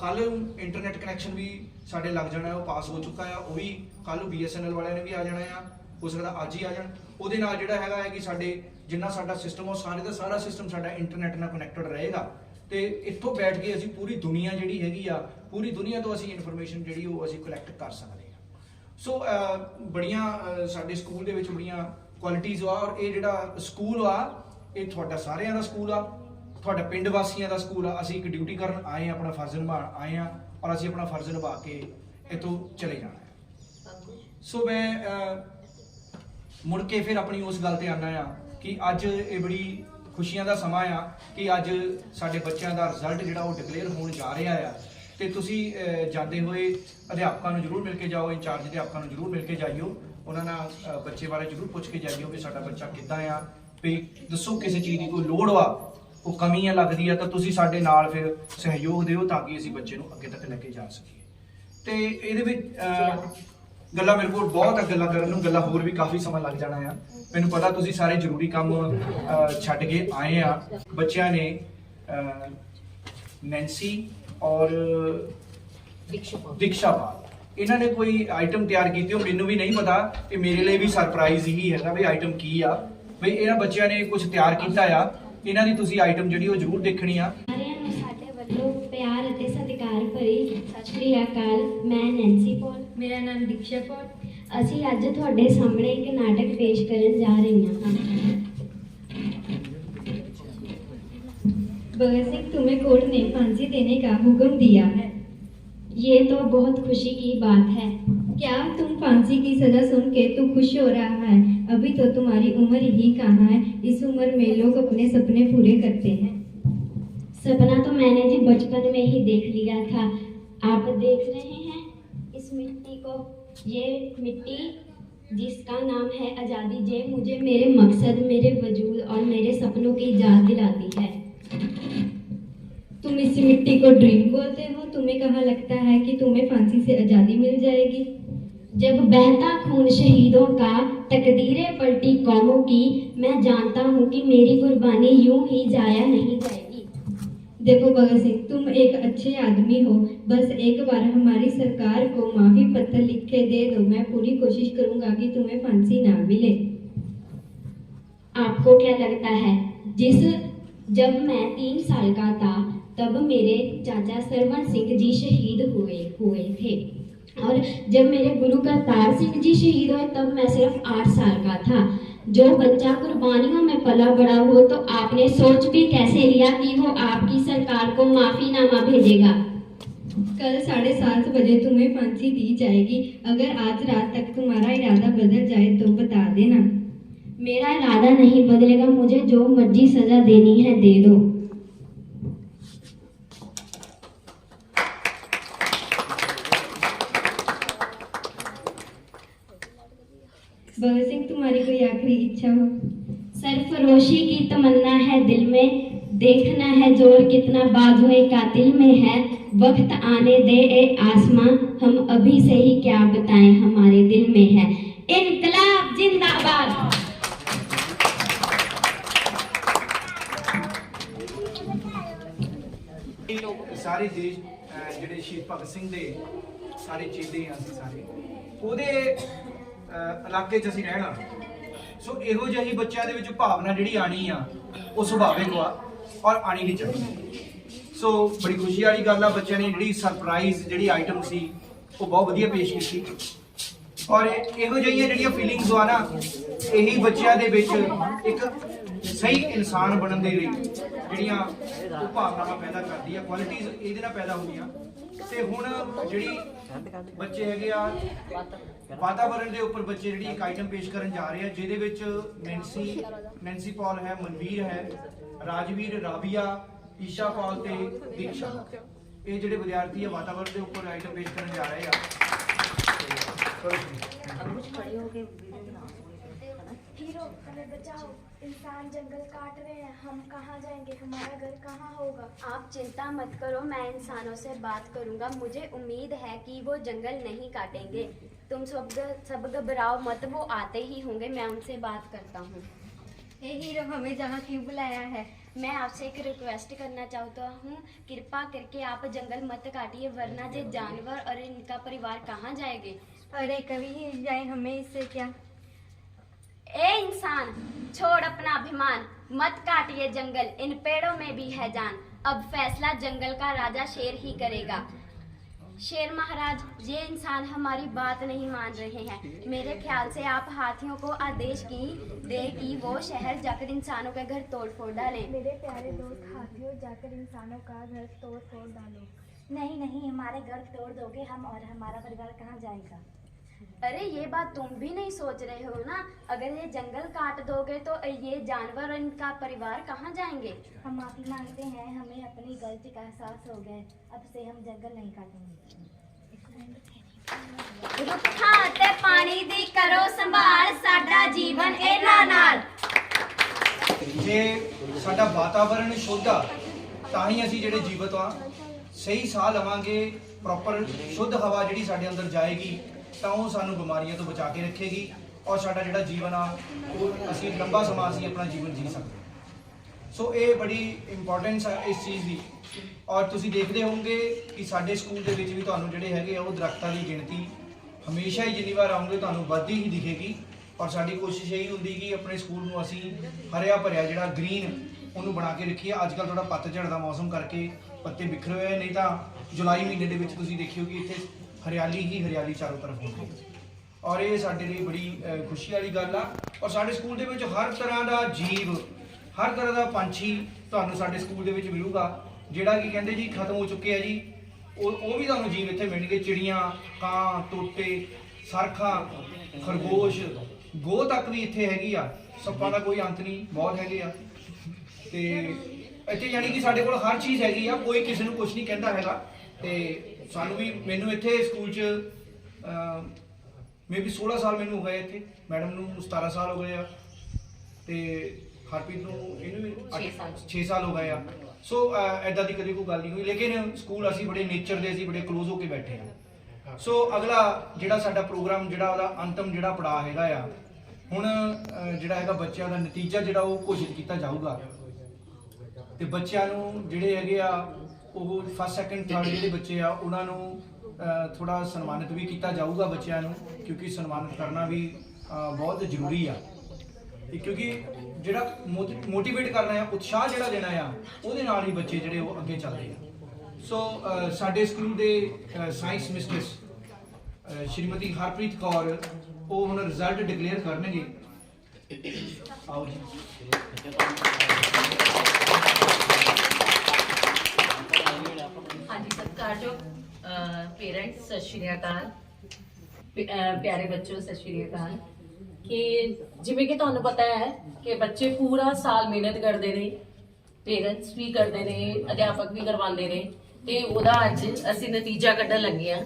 ਕੱਲ ਇੰਟਰਨੈਟ ਕਨੈਕਸ਼ਨ ਵੀ ਸਾਡੇ ਲੱਗ ਜਾਣਾ ਉਹ ਪਾਸ ਹੋ ਚੁੱਕਾ ਆ ਉਹ ਵੀ ਕੱਲ BSNL ਵਾਲਿਆਂ ਨੇ ਵੀ ਆ ਜਾਣਾ ਆ ਹੋ ਸਕਦਾ ਅੱਜ ਹੀ ਆ ਜਾਣ। ਉਹਦੇ ਨਾਲ ਜਿਹੜਾ ਹੈਗਾ ਹੈ ਕਿ ਸਾਡੇ ਜਿੰਨਾ ਸਾਡਾ ਸਿਸਟਮ ਉਹ ਸਾਰੇ ਦਾ ਸਾਰਾ ਸਿਸਟਮ ਸਾਡਾ ਇੰਟਰਨੈਟ ਨਾਲ ਕਨੈਕਟਡ ਰਹੇਗਾ। ਤੇ ਇੱਥੋਂ ਬੈਠ ਕੇ ਅਸੀਂ ਪੂਰੀ ਦੁਨੀਆ ਜਿਹੜੀ ਹੈਗੀ ਆ, ਪੂਰੀ ਦੁਨੀਆ ਤੋਂ ਅਸੀਂ ਇਨਫੋਰਮੇਸ਼ਨ ਜਿਹੜੀ ਉਹ ਅਸੀਂ ਕਲੈਕਟ ਕਰ ਸਕਦੇ ਹਾਂ। ਸੋ ਬੜੀਆਂ ਸਾਡੇ ਸਕੂਲ ਦੇ ਵਿੱਚ ਬੜੀਆਂ ਕੁਆਲਿਟੀਆਂ ਆ ਔਰ ਇਹ ਜਿਹੜਾ ਸਕੂਲ ਆ, ਇਹ ਤੁਹਾਡਾ ਸਾਰਿਆਂ ਦਾ ਸਕੂਲ ਆ, ਤੁਹਾਡਾ ਪਿੰਡ ਵਾਸੀਆਂ ਦਾ ਸਕੂਲ ਆ। ਅਸੀਂ ਇੱਕ ਡਿਊਟੀ ਕਰਨ ਆਏ ਆ ਆਪਣਾ ਫਰਜ਼ ਨਿਭਾਉਣ ਆਏ ਆ ਔਰ ਅਸੀਂ ਆਪਣਾ ਫਰਜ਼ ਨਿਭਾ ਕੇ ਇੱਥੋਂ ਚਲੇ ਜਾਣਾ ਹੈ। ਸੋ ਮੈਂ ਮੁੜ ਕੇ ਫਿਰ ਆਪਣੀ ਉਸ ਗੱਲ ਤੇ ਆਣਾ ਆ ਕਿ ਅੱਜ ਇਹ ਬੜੀ ਖੁਸ਼ੀਆਂ ਦਾ ਸਮਾਂ ਆ ਕਿ ਅੱਜ ਸਾਡੇ ਬੱਚਿਆਂ ਦਾ ਰਿਜ਼ਲਟ ਜਿਹੜਾ ਉਹ ਡਿਕਲੇਅਰ ਹੋਣ ਜਾ ਰਿਹਾ ਆ। ਤੇ ਤੁਸੀਂ ਜਾਂਦੇ ਹੋਏ ਅਧਿਆਪਕਾਂ ਨੂੰ ਜਰੂਰ ਮਿਲ ਕੇ ਜਾਓ, ਇੰਚਾਰਜ ਅਧਿਆਪਕਾਂ ਨੂੰ ਜਰੂਰ ਮਿਲ ਕੇ ਜਾਈਓ। ਉਹਨਾਂ ਨਾਲ ਬੱਚੇ ਬਾਰੇ ਜਰੂਰ ਪੁੱਛ ਕੇ ਜਾਈਓ ਕਿ ਸਾਡਾ ਬੱਚਾ ਕਿੱਦਾਂ ਆ। ਵੀ ਦੱਸੋ ਕਿਸੇ ਚੀਜ਼ ਦੀ ਕੋਈ ਲੋੜ ਵਾ ਉਹ ਕਮੀ ਆ, ਲੱਗਦੀ ਆ, ਤਾਂ ਤੁਸੀਂ ਸਾਡੇ ਨਾਲ ਫਿਰ ਸਹਿਯੋਗ ਦਿਓ ਤਾਂ ਕਿ ਅਸੀਂ ਬੱਚੇ ਨੂੰ ਅੱਗੇ ਤੱਕ ਲੈ ਕੇ ਜਾ ਸਕੀਏ। ਤੇ ਇਹਦੇ ਵਿੱਚ ਗੱਲਾਂ ਮੇਰੇ ਕੋਲ ਬਹੁਤ ਆ ਗੱਲਾਂ ਕਰਨ ਨੂੰ ਗੱਲਾਂ ਹੋਰ ਵੀ ਕਾਫੀ ਸਮਾਂ ਲੱਗ ਜਾਣਾ ਆ। ਮੈਨੂੰ ਪਤਾ ਤੁਸੀਂ ਸਾਰੇ ਜ਼ਰੂਰੀ ਕੰਮ ਅਹ, ਛੱਡ ਕੇ ਆਏ ਆ। ਬੱਚਿਆਂ ਨੇ ਅਹ, ਨੈਂਸੀ ਔਰ ਦੀਕਸ਼ਾ ਪਾਲ ਇਹਨਾਂ ਨੇ ਕੋਈ ਆਈਟਮ ਤਿਆਰ ਕੀਤੀ ਉਹ ਮੈਨੂੰ ਵੀ ਨਹੀਂ ਪਤਾ ਕਿ ਮੇਰੇ ਲਈ ਵੀ ਸਰਪ੍ਰਾਈਜ਼ ਹੀ ਹੈਗਾ ਵੀ ਆਈਟਮ ਕੀ ਆ। ਵੀ ਇਹਨਾਂ ਬੱਚਿਆਂ ਨੇ ਕੁਝ ਤਿਆਰ ਕੀਤਾ ਆ। ਇਹਨਾਂ ਦੀ ਤੁਸੀਂ ਆਈਟਮ ਜਿਹੜੀ ਉਹ ਜ਼ਰੂਰ ਦੇਖਣੀ ਆ। ਸ਼੍ਰੀ ਅਕਾਲ ਮੈਂ ਨੈਂਸੀ ਪੌਲ ਮੇਰਾ ਨਾਮ ਦੀਕਸ਼ਾ ਕੌਰ ਅਸੀਂ ਅੱਜ ਤੁਹਾਡੇ ਸਾਹਮਣੇ ਇੱਕ ਨਾਟਕ ਪੇਸ਼ ਕਰਨ ਜਾ ਰਹੀਆਂ ਹਾਂ भगत सिंह तुम्हें कोर्ट ने फांसी देने का हुक्म दिया है ये तो बहुत खुशी की बात है क्या तुम फांसी की सजा सुन के तो खुश हो रहा है अभी तो तुम्हारी उम्र ही कहाँ है इस उम्र में लोग अपने सपने पूरे करते हैं सपना तो मैंने जी बचपन में ही देख लिया था आप देख रहे हैं इस मिट्टी को। ये मिट्टी जिसका नाम है आज़ादी ये मुझे मेरे मकसद, मेरे वजूद और मेरे सपनों की याद दिलाती है। तुम इस मिट्टी को ड्रीम बोलते हो। तुम्हें कहाँ लगता है कि तुम्हें फांसी से आज़ादी मिल जाएगी? जब बहता खून शहीदों का, तकदीरें पलटी कौमों की, मैं जानता हूँ कि मेरी कुर्बानी यूँ ही जाया नहीं जाएगी। देखो भगत सिंह तुम एक अच्छे आदमी हो। बस एक बार हमारी सरकार को माफ़ी पत्र लिख के दे दो। मैं पूरी कोशिश करूँगा कि तुम्हें फांसी ना मिले। आपको क्या लगता है, जिस जब मैं तीन साल का था, तब मेरे चाचा सरवण सिंह जी शहीद हुए हुए थे। और जब मेरे गुरु करतार सिंह जी शहीद हुए, तब मैं सिर्फ़ आठ साल का था। जो बच्चा कुर्बानियों में पला बड़ा हो तो आपने सोच भी कैसे लिया कि वो आपकी सरकार को माफीनामा भेजेगा? कल साढ़े सात बजे तुम्हें फांसी दी जाएगी। अगर आज रात तक तुम्हारा इरादा बदल जाए तो बता देना। मेरा इरादा नहीं बदलेगा मुझे जो मर्ज़ी सजा देनी है दे दो। भगत सिंह तुम्हारी कोई आखिरी इच्छा हो सरफरोशी की तमन्ना है दिल में देखना है जोर कितना बाजुए कातिल में है वक्त आने दे ए आसमां हम अभी से ही क्या बताएं हमारे दिल में है इनकलाब जिंदाबाद ਸਾਰੇ ਦੇਸ਼ ਅਹ ਜਿਹੜੇ ਸ਼ਹੀਦ ਭਗਤ ਸਿੰਘ ਦੇ ਸਾਰੇ ਚੇਲੇ ਆ ਅਸੀਂ ਸਾਰੇ ਉਹਦੇ ਅਹ ਇਲਾਕੇ 'ਚ ਅਸੀਂ ਰਹਿਣਾ ਸੋ ਇਹੋ ਜਿਹੀ ਬੱਚਿਆਂ ਦੇ ਵਿੱਚ ਭਾਵਨਾ ਜਿਹੜੀ ਆਣੀ ਆ, ਉਹ ਸੁਭਾਵਿਕ ਵਾ ਔਰ ਆਣੀ ਵੀ ਚਾਹੀਦੀ। ਸੋ ਬੜੀ ਖੁਸ਼ੀ ਵਾਲੀ ਗੱਲ ਆ, ਬੱਚਿਆਂ ਨੇ ਜਿਹੜੀ ਸਰਪ੍ਰਾਈਜ਼ ਜਿਹੜੀ ਆਈਟਮ ਸੀ, ਉਹ ਬਹੁਤ ਵਧੀਆ ਪੇਸ਼ ਕੀਤੀ। ਔਰ ਇਹ- ਇਹੋ ਜਿਹੀਆਂ ਜਿਹੜੀਆਂ ਫੀਲਿੰਗਸ ਆ ਨਾ, ਇਹੀ ਬੱਚਿਆਂ ਦੇ ਵਿੱਚ ਇੱਕ ਸਹੀ ਇਨਸਾਨ ਬਣਨ ਦੇ ਲਈ ਜਿਹੜੀਆਂ ਉਹ ਭਾਵਨਾਵਾਂ ਪੈਦਾ ਕਰਦੀ ਆ ਕੁਆਲਿਟੀਜ਼ ਇਹਦੇ ਨਾਲ ਪੈਦਾ ਹੁੰਦੀਆਂ। ਤੇ ਹੁਣ ਜਿਹੜੀ ਬੱਚੇ ਹੈਗੇ ਆ ਵਾਤਾਵਰਣ ਦੇ ਉੱਪਰ ਬੱਚੇ ਜਿਹੜੀ ਇੱਕ ਆਈਟਮ ਪੇਸ਼ ਕਰਨ ਜਾ ਰਹੇ ਆ ਜਿਹਦੇ ਵਿੱਚ ਨੈਂਸੀ ਨੈਂਸੀ ਪੌਲ ਹੈ ਮਨਵੀਰ ਹੈ ਰਾਜਵੀਰ ਰਾਬੀਆ ਈਸ਼ਾ ਪਾਲ ਤੇ ਦੀਕਸ਼ਾ। ਇਹ ਜਿਹੜੇ ਵਿਦਿਆਰਥੀ ਆ ਵਾਤਾਵਰਣ ਦੇ ਉੱਪਰ ਆਈਟਮ ਪੇਸ਼ ਕਰਨ ਜਾ ਰਹੇ ਆ। इंसान जंगल काट रहे हैं हम कहाँ जाएँगे? हमारा घर कहाँ होगा? आप चिंता मत करो मैं इंसानों से बात करूँगा। मुझे उम्मीद है कि वो जंगल नहीं काटेंगे। तुम सब सब घबराओ मत वो आते ही होंगे मैं उनसे बात करता हूँ। हे हीरो हमें जहाँ क्यों बुलाया है? मैं आपसे एक रिक्वेस्ट करना चाहता हूँ। कृपा करके आप जंगल मत काटिए वरना ये जानवर और इनका परिवार कहाँ जाएँगे? अरे कभी ही जाए हमें इससे क्या? ए इंसान छोड़ अपना अभिमान मत काटिए जंगल इन पेड़ों में भी है जान। अब फैसला जंगल का राजा शेर ही करेगा। शेर महाराज ये इंसान हमारी बात नहीं मान रहे हैं। मेरे ख्याल से आप हाथियों को आदेश की दे कि वो शहर जाकर इंसानों के घर तोड़ फोड़ डालें। मेरे प्यारे दोस्त हाथियों जाकर इंसानों का घर तोड़ फोड़ डालो। नहीं नहीं हमारे घर तोड़ दोगे हम और हमारा परिवार कहाँ जाएगा? अरे ये बात तुम भी नहीं सोच रहे हो ना अगर ये जंगल काट दोगे तो ये जानवर और इनका परिवार कहाँ जाएंगे हम माफी मांगते हैं हमें अपनी गलती का एहसास हो गया है। अब से हम जंगल नहीं काटेंगे ਰੁੱਖਾਂ ਤੇ ਪਾਣੀ ਦੀ ਕਰੋ ਸੰਭਾਲ ਸਾਡਾ ਜੀਵਨ ਇਹਨਾਂ ਨਾਲ ਜੇ ਸਾਡਾ ਵਾਤਾਵਰਣ ਸ਼ੁੱਧ ਆ ਤਾਂ ਹੀ ਅਸੀਂ ਜਿਹੜੇ ਜੀਵਤ ਆ ਸਹੀ ਸਾਹ ਲਵਾਂਗੇ ਪ੍ਰੋਪਰ ਸ਼ੁੱਧ ਹਵਾ ਜਿਹੜੀ ਸਾਡੇ ਅੰਦਰ ਜਾਏਗੀ ਤਾਂ ਉਹ ਸਾਨੂੰ ਬਿਮਾਰੀਆਂ ਤੋਂ ਬਚਾ ਕੇ ਰੱਖੇਗੀ ਔਰ ਸਾਡਾ ਜਿਹੜਾ ਜੀਵਨ ਆ ਉਹ ਅਸੀਂ ਲੰਬਾ ਸਮਾਂ ਅਸੀਂ ਆਪਣਾ ਜੀਵਨ ਜੀ ਸਕਦੇ ਸੋ ਇਹ ਬੜੀ ਇੰਪੋਰਟੈਂਸ ਆ ਇਸ ਚੀਜ਼ ਦੀ। ਔਰ ਤੁਸੀਂ ਦੇਖਦੇ ਹੋਵੋਗੇ ਕਿ ਸਾਡੇ ਸਕੂਲ ਦੇ ਵਿੱਚ ਵੀ ਤੁਹਾਨੂੰ ਜਿਹੜੇ ਹੈਗੇ ਆ ਉਹ ਦਰਖਤਾਂ ਦੀ ਗਿਣਤੀ ਹਮੇਸ਼ਾ ਹੀ ਜਿੰਨੀ ਵਾਰ ਆਉਂਗੇ ਤੁਹਾਨੂੰ ਵੱਧਦੀ ਹੀ ਦਿਖੇਗੀ। ਔਰ ਸਾਡੀ ਕੋਸ਼ਿਸ਼ ਇਹੀ ਹੁੰਦੀ ਕਿ ਆਪਣੇ ਸਕੂਲ ਨੂੰ ਅਸੀਂ ਹਰਿਆ ਭਰਿਆ ਜਿਹੜਾ ਗ੍ਰੀਨ ਉਹਨੂੰ ਬਣਾ ਕੇ ਰੱਖੀਏ। ਅੱਜ ਕੱਲ ਥੋੜਾ ਪੱਤਝੜ ਦਾ ਮੌਸਮ ਕਰਕੇ ਪੱਤੇ ਬਿਖਰੇ ਹੋਏ ਆ, ਨਹੀਂ ਤਾਂ ਜੁਲਾਈ ਮਹੀਨੇ ਦੇ ਵਿੱਚ ਤੁਸੀਂ ਦੇਖਿਓ ਕਿ ਇੱਥੇ ਹਰਿਆਲੀ ਹੀ ਹਰਿਆਲੀ ਚਾਰੋਂ ਤਰਫ ਹੁੰਦੀ ਹੈ। ਔਰ ਇਹ ਸਾਡੇ ਲਈ ਬੜੀ ਖੁਸ਼ੀ ਵਾਲੀ ਗੱਲ ਆ। ਔਰ ਸਾਡੇ ਸਕੂਲ ਦੇ ਵਿੱਚ ਹਰ ਤਰ੍ਹਾਂ ਦਾ ਜੀਵ, ਹਰ ਤਰ੍ਹਾਂ ਦਾ ਪੰਛੀ ਤੁਹਾਨੂੰ ਸਾਡੇ ਸਕੂਲ ਦੇ ਵਿੱਚ ਮਿਲੂਗਾ। ਜਿਹੜਾ ਕਿ ਕਹਿੰਦੇ ਜੀ, ਖਤਮ ਹੋ ਚੁੱਕੇ ਆ ਜੀ, ਉਹ ਉਹ ਵੀ ਤੁਹਾਨੂੰ ਜੀਵ ਇੱਥੇ ਮਿਲਣਗੇ। ਚਿੜੀਆਂ, ਕਾਂ, ਤੋਤੇ, ਸਰਖਾ, ਖਰਗੋਸ਼, ਗੋ ਤੱਕ ਵੀ ਇੱਥੇ ਹੈਗੀ ਆ। ਸੱਪਾਂ ਦਾ ਕੋਈ ਅੰਤ ਨਹੀਂ, ਬਹੁਤ ਹੈਗੇ ਆ। ਤੇ ਇੱਥੇ ਯਾਨੀ ਕਿ ਸਾਡੇ ਕੋਲ ਹਰ ਚੀਜ਼ ਹੈਗੀ ਆ, ਕੋਈ ਕਿਸੇ ਨੂੰ ਕੁਝ ਨਹੀਂ ਕਹਿੰਦਾ ਹੈਗਾ। ਤੇ ਸਾਨੂੰ ਵੀ ਮੈਨੂੰ ਇੱਥੇ ਸਕੂਲ 'ਚ ਮੇਬੀ 16 ਸਾਲ ਮੈਨੂੰ ਹੋ ਗਏ ਇੱਥੇ। ਮੈਡਮ ਨੂੰ 17 ਸਾਲ ਹੋ ਗਏ ਆ। ਤੇ ਹਰਪ੍ਰੀਤ ਨੂੰ ਇਹਨੂੰ ਵੀ 6 ਸਾਲ। ਹੋ ਗਏ ਆ। ਸੋ ਐਦਾਂ ਦੀ ਕਦੇ ਕੋਈ ਗੱਲ ਨਹੀਂ ਹੋਈ। ਲੇਕਿਨ ਸਕੂਲ ਅਸੀਂ ਬੜੇ ਨੇਚਰ ਦੇ ਅਸੀਂ ਬੜੇ ক্লোਜ਼ ਹੋ ਕੇ ਬੈਠੇ ਆ। ਸੋ ਅਗਲਾ ਜਿਹੜਾ ਸਾਡਾ ਪ੍ਰੋਗਰਾਮ ਜਿਹੜਾ ਉਹਦਾ ਅੰਤਮ ਜਿਹੜਾ ਪੜਾਅ ਹੈਗਾ ਆ ਹੁਣ ਜਿਹੜਾ ਹੈਗਾ ਬੱਚਿਆਂ ਦਾ ਨਤੀਜਾ ਜਿਹੜਾ ਉਹ ਘੋਸ਼ਿਤ ਕੀਤਾ ਜਾਊਗਾ। ਤੇ ਬੱਚਿਆਂ ਨੂੰ ਜਿਹੜੇ ਹੈਗੇ ਆ ਉਹ ਫਸਟ ਸੈਕੰਡ ਥਰਡ ਜਿਹੜੇ ਬੱਚੇ ਆ, ਉਹਨਾਂ ਨੂੰ ਥੋੜਾ ਸਨਮਾਨਿਤ ਵੀ ਕੀਤਾ ਜਾਊਗਾ ਬੱਚਿਆਂ ਨੂੰ, ਕਿਉਂਕਿ ਸਨਮਾਨਿਤ ਕਰਨਾ ਵੀ ਬਹੁਤ ਜ਼ਰੂਰੀ ਆ। ਕਿਉਂਕਿ ਜਿਹੜਾ ਮੋਟੀਵੇਟ ਕਰਨਾ ਆ, ਉਤਸ਼ਾਹ ਜਿਹੜਾ ਦੇਣਾ ਆ, ਉਹਦੇ ਨਾਲ ਹੀ ਬੱਚੇ ਜਿਹੜੇ ਉਹ ਅੱਗੇ ਚੱਲਦੇ ਆ। ਸੋ ਸਾਡੇ ਸਕੂਲ ਦੇ ਸਾਇੰਸ ਮਿਸਟਰਸ ਸ਼੍ਰੀਮਤੀ ਹਰਪ੍ਰੀਤ ਕੌਰ, ਉਹ ਹੁਣ ਰਿਜ਼ਲਟ ਡਿਕਲੇਅਰ ਕਰਨਗੇ। ਆਓ ਜੀ। ਹਾਂਜੀ ਸਤਿਕਾਰਯੋਗ ਪੇਰੈਂਟਸ ਸਤਿ ਸ਼੍ਰੀ ਅਕਾਲ। ਪਿਆਰੇ ਬੱਚੋ, ਸਤਿ ਸ਼੍ਰੀ ਅਕਾਲ। ਕਿ ਜਿਵੇਂ ਕਿ ਤੁਹਾਨੂੰ ਪਤਾ ਹੈ ਕਿ ਬੱਚੇ ਪੂਰਾ ਸਾਲ ਮਿਹਨਤ ਕਰਦੇ ਨੇ ਪੇਰੈਂਟਸ ਵੀ ਕਰਦੇ ਨੇ, ਅਧਿਆਪਕ ਵੀ ਕਰਵਾਉਂਦੇ ਨੇ, ਤੇ ਉਹਦਾ ਅੱਜ ਅਸੀਂ ਨਤੀਜਾ ਕੱਢਣ ਲੱਗੇ ਆ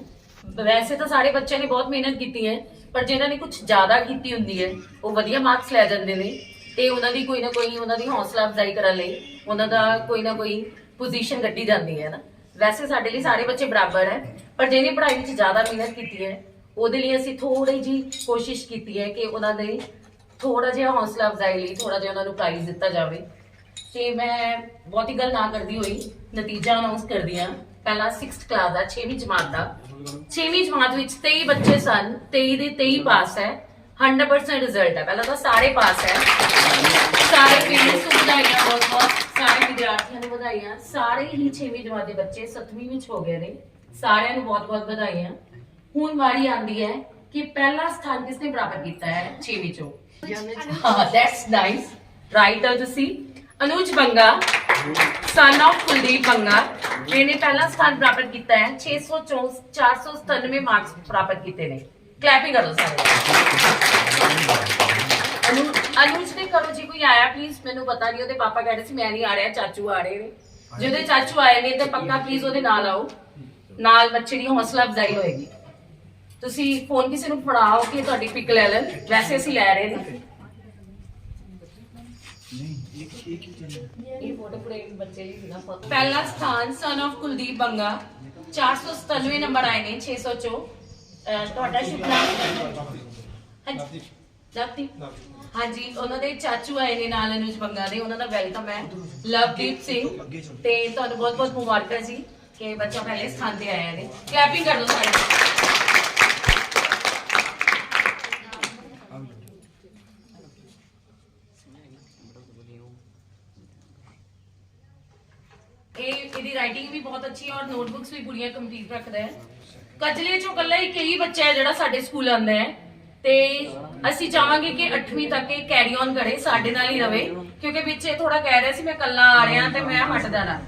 ਵੈਸੇ ਤਾਂ ਸਾਰੇ ਬੱਚਿਆਂ ਨੇ ਬਹੁਤ ਮਿਹਨਤ ਕੀਤੀ ਹੈ, ਪਰ ਜਿਨ੍ਹਾਂ ਨੇ ਕੁਝ ਜ਼ਿਆਦਾ ਕੀਤੀ ਹੁੰਦੀ ਹੈ, ਉਹ ਵਧੀਆ ਮਾਰਕਸ ਲੈ ਜਾਂਦੇ ਨੇ, ਤੇ ਉਹਨਾਂ ਦੀ ਕੋਈ ਨਾ ਕੋਈ, ਉਹਨਾਂ ਦੀ ਹੌਸਲਾ ਅਫਜ਼ਾਈ ਕਰਨ ਲਈ ਉਹਨਾਂ ਦਾ ਕੋਈ ਨਾ ਕੋਈ ਪੋਜੀਸ਼ਨ ਕੱਢੀ ਜਾਂਦੀ ਹੈ ਨਾ। ਵੈਸੇ ਸਾਡੇ ਲਈ ਸਾਰੇ ਬੱਚੇ ਬਰਾਬਰ ਹੈ, ਪਰ ਜਿਹਨੇ ਪੜ੍ਹਾਈ ਵਿੱਚ ਜ਼ਿਆਦਾ ਮਿਹਨਤ ਕੀਤੀ ਹੈ, ਉਹਦੇ ਲਈ ਅਸੀਂ ਥੋੜੀ ਜੀ ਕੋਸ਼ਿਸ਼ ਕੀਤੀ ਹੈ ਕਿ ਉਹਨਾਂ ਦੇ ਥੋੜਾ ਜਿਹਾ ਹੌਸਲਾ ਅਫਜ਼ਾਈ ਲਈ ਥੋੜਾ ਜਿਹਾ ਉਹਨਾਂ ਨੂੰ ਪ੍ਰਾਈਜ਼ ਦਿੱਤਾ ਜਾਵੇ। ਤੇ ਮੈਂ ਬਹੁਤੀ ਗੱਲ ਨਾ ਕਰਦੀ ਹੋਈ, ਨਤੀਜਾ ਅਨਾਉਂਸ ਕਰਦੀ ਹਾਂ। ਪਹਿਲਾ 6th ਕਲਾਸ ਦਾ 6ਵੀਂ ਜਮਾਤ ਦਾ। 6ਵੀਂ ਜਮਾਤ ਵਿੱਚ 23 ਬੱਚੇ ਸਨ 23 ਦੇ 23 ਪਾਸ ਹੈ। 100% ਰਿਜ਼ਲਟ ਹੈ। ਪਹਿਲਾਂ ਤਾਂ ਸਾਰੇ ਪਾਸ ਹੈ। ਸਾਰੇ ਪੇਰੈਂਟਸ ਨੂੰ ਵਧਾਈਆਂ ਬਹੁਤ ਬਹੁਤ। ਸਾਰੇ ਵਿਦਿਆਰਥੀਆਂ ਨੂੰ ਵਧਾਈਆਂ। ਸਾਰੇ ਹੀ 6ਵੀਂ ਜਮਾਤ ਦੇ ਬੱਚੇ 7ਵੀਂ ਵਿੱਚ ਹੋ ਗਏ ਨੇ। ਸਾਰਿਆਂ ਨੂੰ ਬਹੁਤ ਬਹੁਤ ਵਧਾਈਆਂ। ਹੁਣ ਵਾਰੀ ਆਂਦੀ ਹੈ ਕਿ ਪਹਿਲਾ ਸਥਾਨ ਕਿਸਨੇ ਪ੍ਰਾਪਤ ਕੀਤਾ ਹੈ? 6ਵੀਂ ਚੋਂ। ਹਾਂ ਦੈਟਸ ਨਾਈਸ ਰਾਈਟਰ ਤੁਸੀਂ ਅਨੁਜ ਬੰਗਾ। ਸਨ of ਕੁਲਦੀਪ ਬੰਗਾ। ਜਿਹਨੇ ਪਹਿਲਾ ਸਥਾਨ ਪ੍ਰਾਪਤ ਕੀਤਾ ਹੈ। 600 497 ਮਾਰਕਸ ਪ੍ਰਾਪਤ ਕੀਤੇ ਨੇ। ਕਲੈਪਿੰਗ ਕਰੋ ਸਾਰੇ। ਅਨੂ, ਅਨੁਜ ਦੇ ਘਰੋਂ ਜੀ ਕੋਈ ਆਇਆ ਪਲੀਜ਼ ਮੈਨੂੰ ਪਤਾ ਨਹੀਂ, ਉਹਦੇ ਪਾਪਾ ਕਹਿੰਦੇ ਸੀ, ਮੈਂ ਨਹੀਂ ਆ ਰਿਹਾ, ਚਾਚੂ ਆ ਰਹੇ ਨੇ। ਜਿਹਦੇ ਚਾਚੂ ਆਏ ਨੇ, ਤੇ ਪੱਕਾ ਪਲੀਜ਼ ਉਹਦੇ ਨਾਲ ਆਓ। ਨਾਲ ਬੱਚੇ ਦੀ ਹੌਸਲਾ ਅਫਜ਼ਾਈ ਹੋਏਗੀ। ਤੁਸੀਂ ਫੋਨ ਕਿਸੇ ਨੂੰ ਫੜਾਓ ਕਿ ਤੁਹਾਡੀ ਪਿਕ ਲੈ ਲੈਣ। ਵੈਸੇ ਅਸੀਂ ਲੈ ਰਹੇ ਨੇ। ਇਹ ਫੋਟੋ ਫਰੇਮ ਬੱਚੇ ਦੀ ਸੀਗਾ ਪਹਿਲਾ ਸਥਾਨ son of Kuldeep Banga. 497 number ਆਏ ਨੇ 600 ਚੋਂ। ਅਹ ਤੁਹਾਡਾ ਸ਼ੁਭ ਨਾਮ ਹਾਂਜੀ। ਜਪਤੀ ਹਾਂਜੀ ਉਹਨਾਂ ਦੇ ਚਾਚੂ ਆਏ ਨੇ ਨਾਲ ਅਨੁਜ ਬੰਗਾ ਦੇ। ਉਹਨਾਂ ਦਾ ਵੈਲਕਮ ਹੈ। ਲਵਦੀਪ ਸਿੰਘ। ਤੇ ਤੁਹਾਨੂੰ ਬਹੁਤ ਬਹੁਤ ਮੁਬਾਰਕਾਂ ਜੀ ਕਿ ਬੱਚਾ ਪਹਿਲੇ ਸਥਾਨ ਤੇ ਆਇਆ ਨੇ। ਕਲੈਪਿੰਗ ਕਰ ਦਿਓ ਸਾਰੇ। ਇਹ ਇਹਦੀ ਰਾਈਟਿੰਗ ਵੀ ਬਹੁਤ ਅੱਛੀ ਹੈ ਔਰ ਨੋਟਬੁੱਕਸ ਵੀ ਪੂਰੀਆਂ ਕੰਪਲੀਟ ਰੱਖਦਾ ਹੈ। ਕਜਲੇ ਚੋਂ ਕੱਲਾ ਹੀ ਕਈ ਬੱਚਾ ਹੈ ਜਿਹੜਾ ਸਾਡੇ ਸਕੂਲ ਆਉਂਦਾ ਹੈ। ਤੇ ਅਸੀਂ ਚਾਹਾਂਗੇ ਕਿ 8ਵੀਂ ਤੱਕ ਇਹ ਕੈਰੀ ਔਨ ਕਰੇ ਸਾਡੇ ਨਾਲ ਹੀ ਰਵੇ। ਕਿਉਂਕਿ ਵਿੱਚ ਇਹ ਥੋੜਾ ਕਹਿ ਰਿਹਾ ਸੀ ਮੈਂ ਕੱਲਾ ਆ ਰਿਹਾ ਤੇ ਮੈਂ ਹਟਦਾ ਨਾ।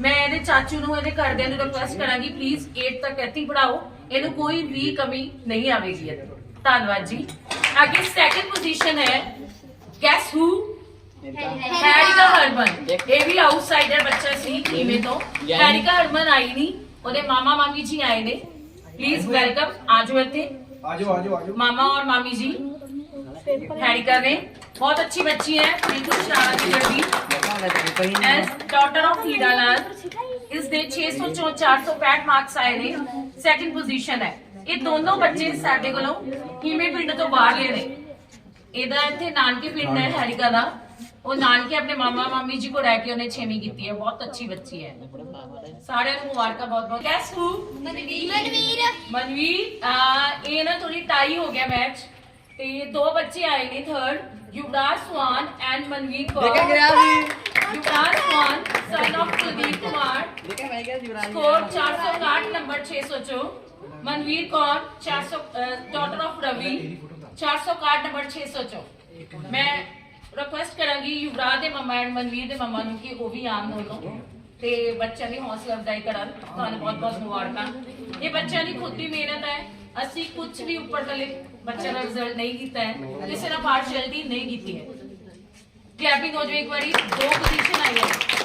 ਮੈਂ ਇਹਦੇ ਚਾਚੂ ਨੂੰ ਇਹਦੇ ਘਰਦਿਆਂ ਨੂੰ ਰਿਕੁਐਸਟ ਕਰਾਂਗੀ ਪਲੀਜ਼ 8 ਤੱਕ ਇੱਥੇ ਪੜਾਓ ਇਹਨੂੰ ਕੋਈ ਵੀ ਕਮੀ ਨਹੀਂ ਆਵੇਗੀ ਇਹਦੇ। ਧੰਨਵਾਦ ਜੀ। ਅੱਗੇ ਸੈਕੰਡ ਪੋਜੀਸ਼ਨ ਹੈ। ਗੈਸ ਹੂ ਹੈਰਿਕਾ ਹਰਮਨ ਇਹ ਵੀ ਆਊਟਸਾਈਡਰ ਬੱਚਾ ਸੀ ਟੀਮੇ ਤੋਂ। ਹੈਰਿਕਾ ਹਰਮਨ ਆਈ ਨਹੀਂ। ਉਹਦੇ ਮਾਮਾ ਮਾਮੀ ਜੀ ਆਏ ਨੇ। ਪਲੀਜ਼ ਵੈਲਕਮ ਆਜੋ ਇੱਥੇ ਆਜੋ ਆਜੋ ਆਜੋ मामा और मामी जी हैरिका ने बहुत अच्छी बच्ची है बिल्कुल शरारती लड़की as daughter of Hira Lal ਇਸ ਦੇ 600 ਚੋਂ 465 ਮਾਰਕਸ ਆਏ ਨੇ ਸੈਕੰਡ ਪੋਜੀਸ਼ਨ ਹੈ ਇਹ ਦੋਨੋਂ ਬੱਚੇ ਸਾਡੇ ਕੋਲੋਂ ਹੀਮੇ ਪਿੰਡ ਤੋਂ ਬਾਹਰ ਲੈ ਨੇ ਇਹਦਾ ਇੱਥੇ ਨਾਨਕੇ ਪਿੰਡ ਹੈ ਹੈਰਿਕਾ ਦਾ ਉਹ ਨਾਨਕੇ ਆਪਣੇ ਮਾਮਾ ਮਾਮੀ ਜੀ ਕੋ ਰਹਿ ਕੇ ਉਹਨੇ 6ਵੀਂ ਕੀਤੀ ਹੈ ਬਹੁਤ ਅੱਛੀ ਬੱਚੀ ਹੈ ਸਾਰਿਆਂ ਨੂੰ ਮੁਬਾਰਕਾਂ ਬਹੁਤ ਬਹੁਤ। Guess who Manveer. ਮਨਵੀਰ। ਆ, ਇਹ ਨਾ ਥੋੜੀ ਟਾਈ ਹੋ ਗਿਆ ਮੈਚ ਤੇ ਦੋ ਬੱਚੇ ਆਏ ਨੇ ਥਰਡ ਯੁਵਰਾਜ ਸਵਾਨ ਐਂਡ ਮਨਵੀਰ ਕੌਰ। ਦੇਖਿਆ ਗਿਆ ਸੀ ਯੁਵਰਾਜ ਸਵਾਨ son of ਕੁਲਦੀਪ ਕੁਮਾਰ। ਦੇਖਿਆ ਮੈਂ ਕਿਹਾ Yuvraj score 460 number 604 Manveer Kaur 400 daughter of Ravi 460 number 604 ਮੈਂ ਰਿਕੁਐਸਟ ਕਰਾਂਗੀ ਯੁਵਰਾਜ ਦੇ ਮਮਾ ਐਂਡ ਮਨਵੀਰ ਦੇ ਮਮਾ ਨੂੰ ਕਿ ਉਹ ਵੀ ਆਨ ਤੇ ਬੱਚਿਆਂ ਦੀ ਹੌਸਲਾ ਅਫਜ਼ਾਈ ਕਰਨ ਤੁਹਾਨੂੰ ਬਹੁਤ ਬਹੁਤ ਮੁਬਾਰਕਾਂ ਇਹ ਬੱਚਿਆਂ ਦੀ ਖੁਦ ਦੀ ਮਿਹਨਤ ਹੈ ਅਸੀਂ ਕੁਝ ਵੀ ਉੱਪਰ ਤਲੇ ਬੱਚਿਆਂ ਦਾ ਰਿਜ਼ਲਟ ਨਹੀਂ ਕੀਤਾ ਹੈ ਕਿਸੇ ਨਾਲ ਪਾਰਸ਼ੈਲਿਟੀ ਨਹੀਂ ਕੀਤੀ ਹੈ ਕਲੈਪਿੰਗ ਹੋ ਜਾਵੇ ਇੱਕ ਵਾਰੀ ਦੋ ਪੋਜੀਸ਼ਨ ਆਈ ਹੈ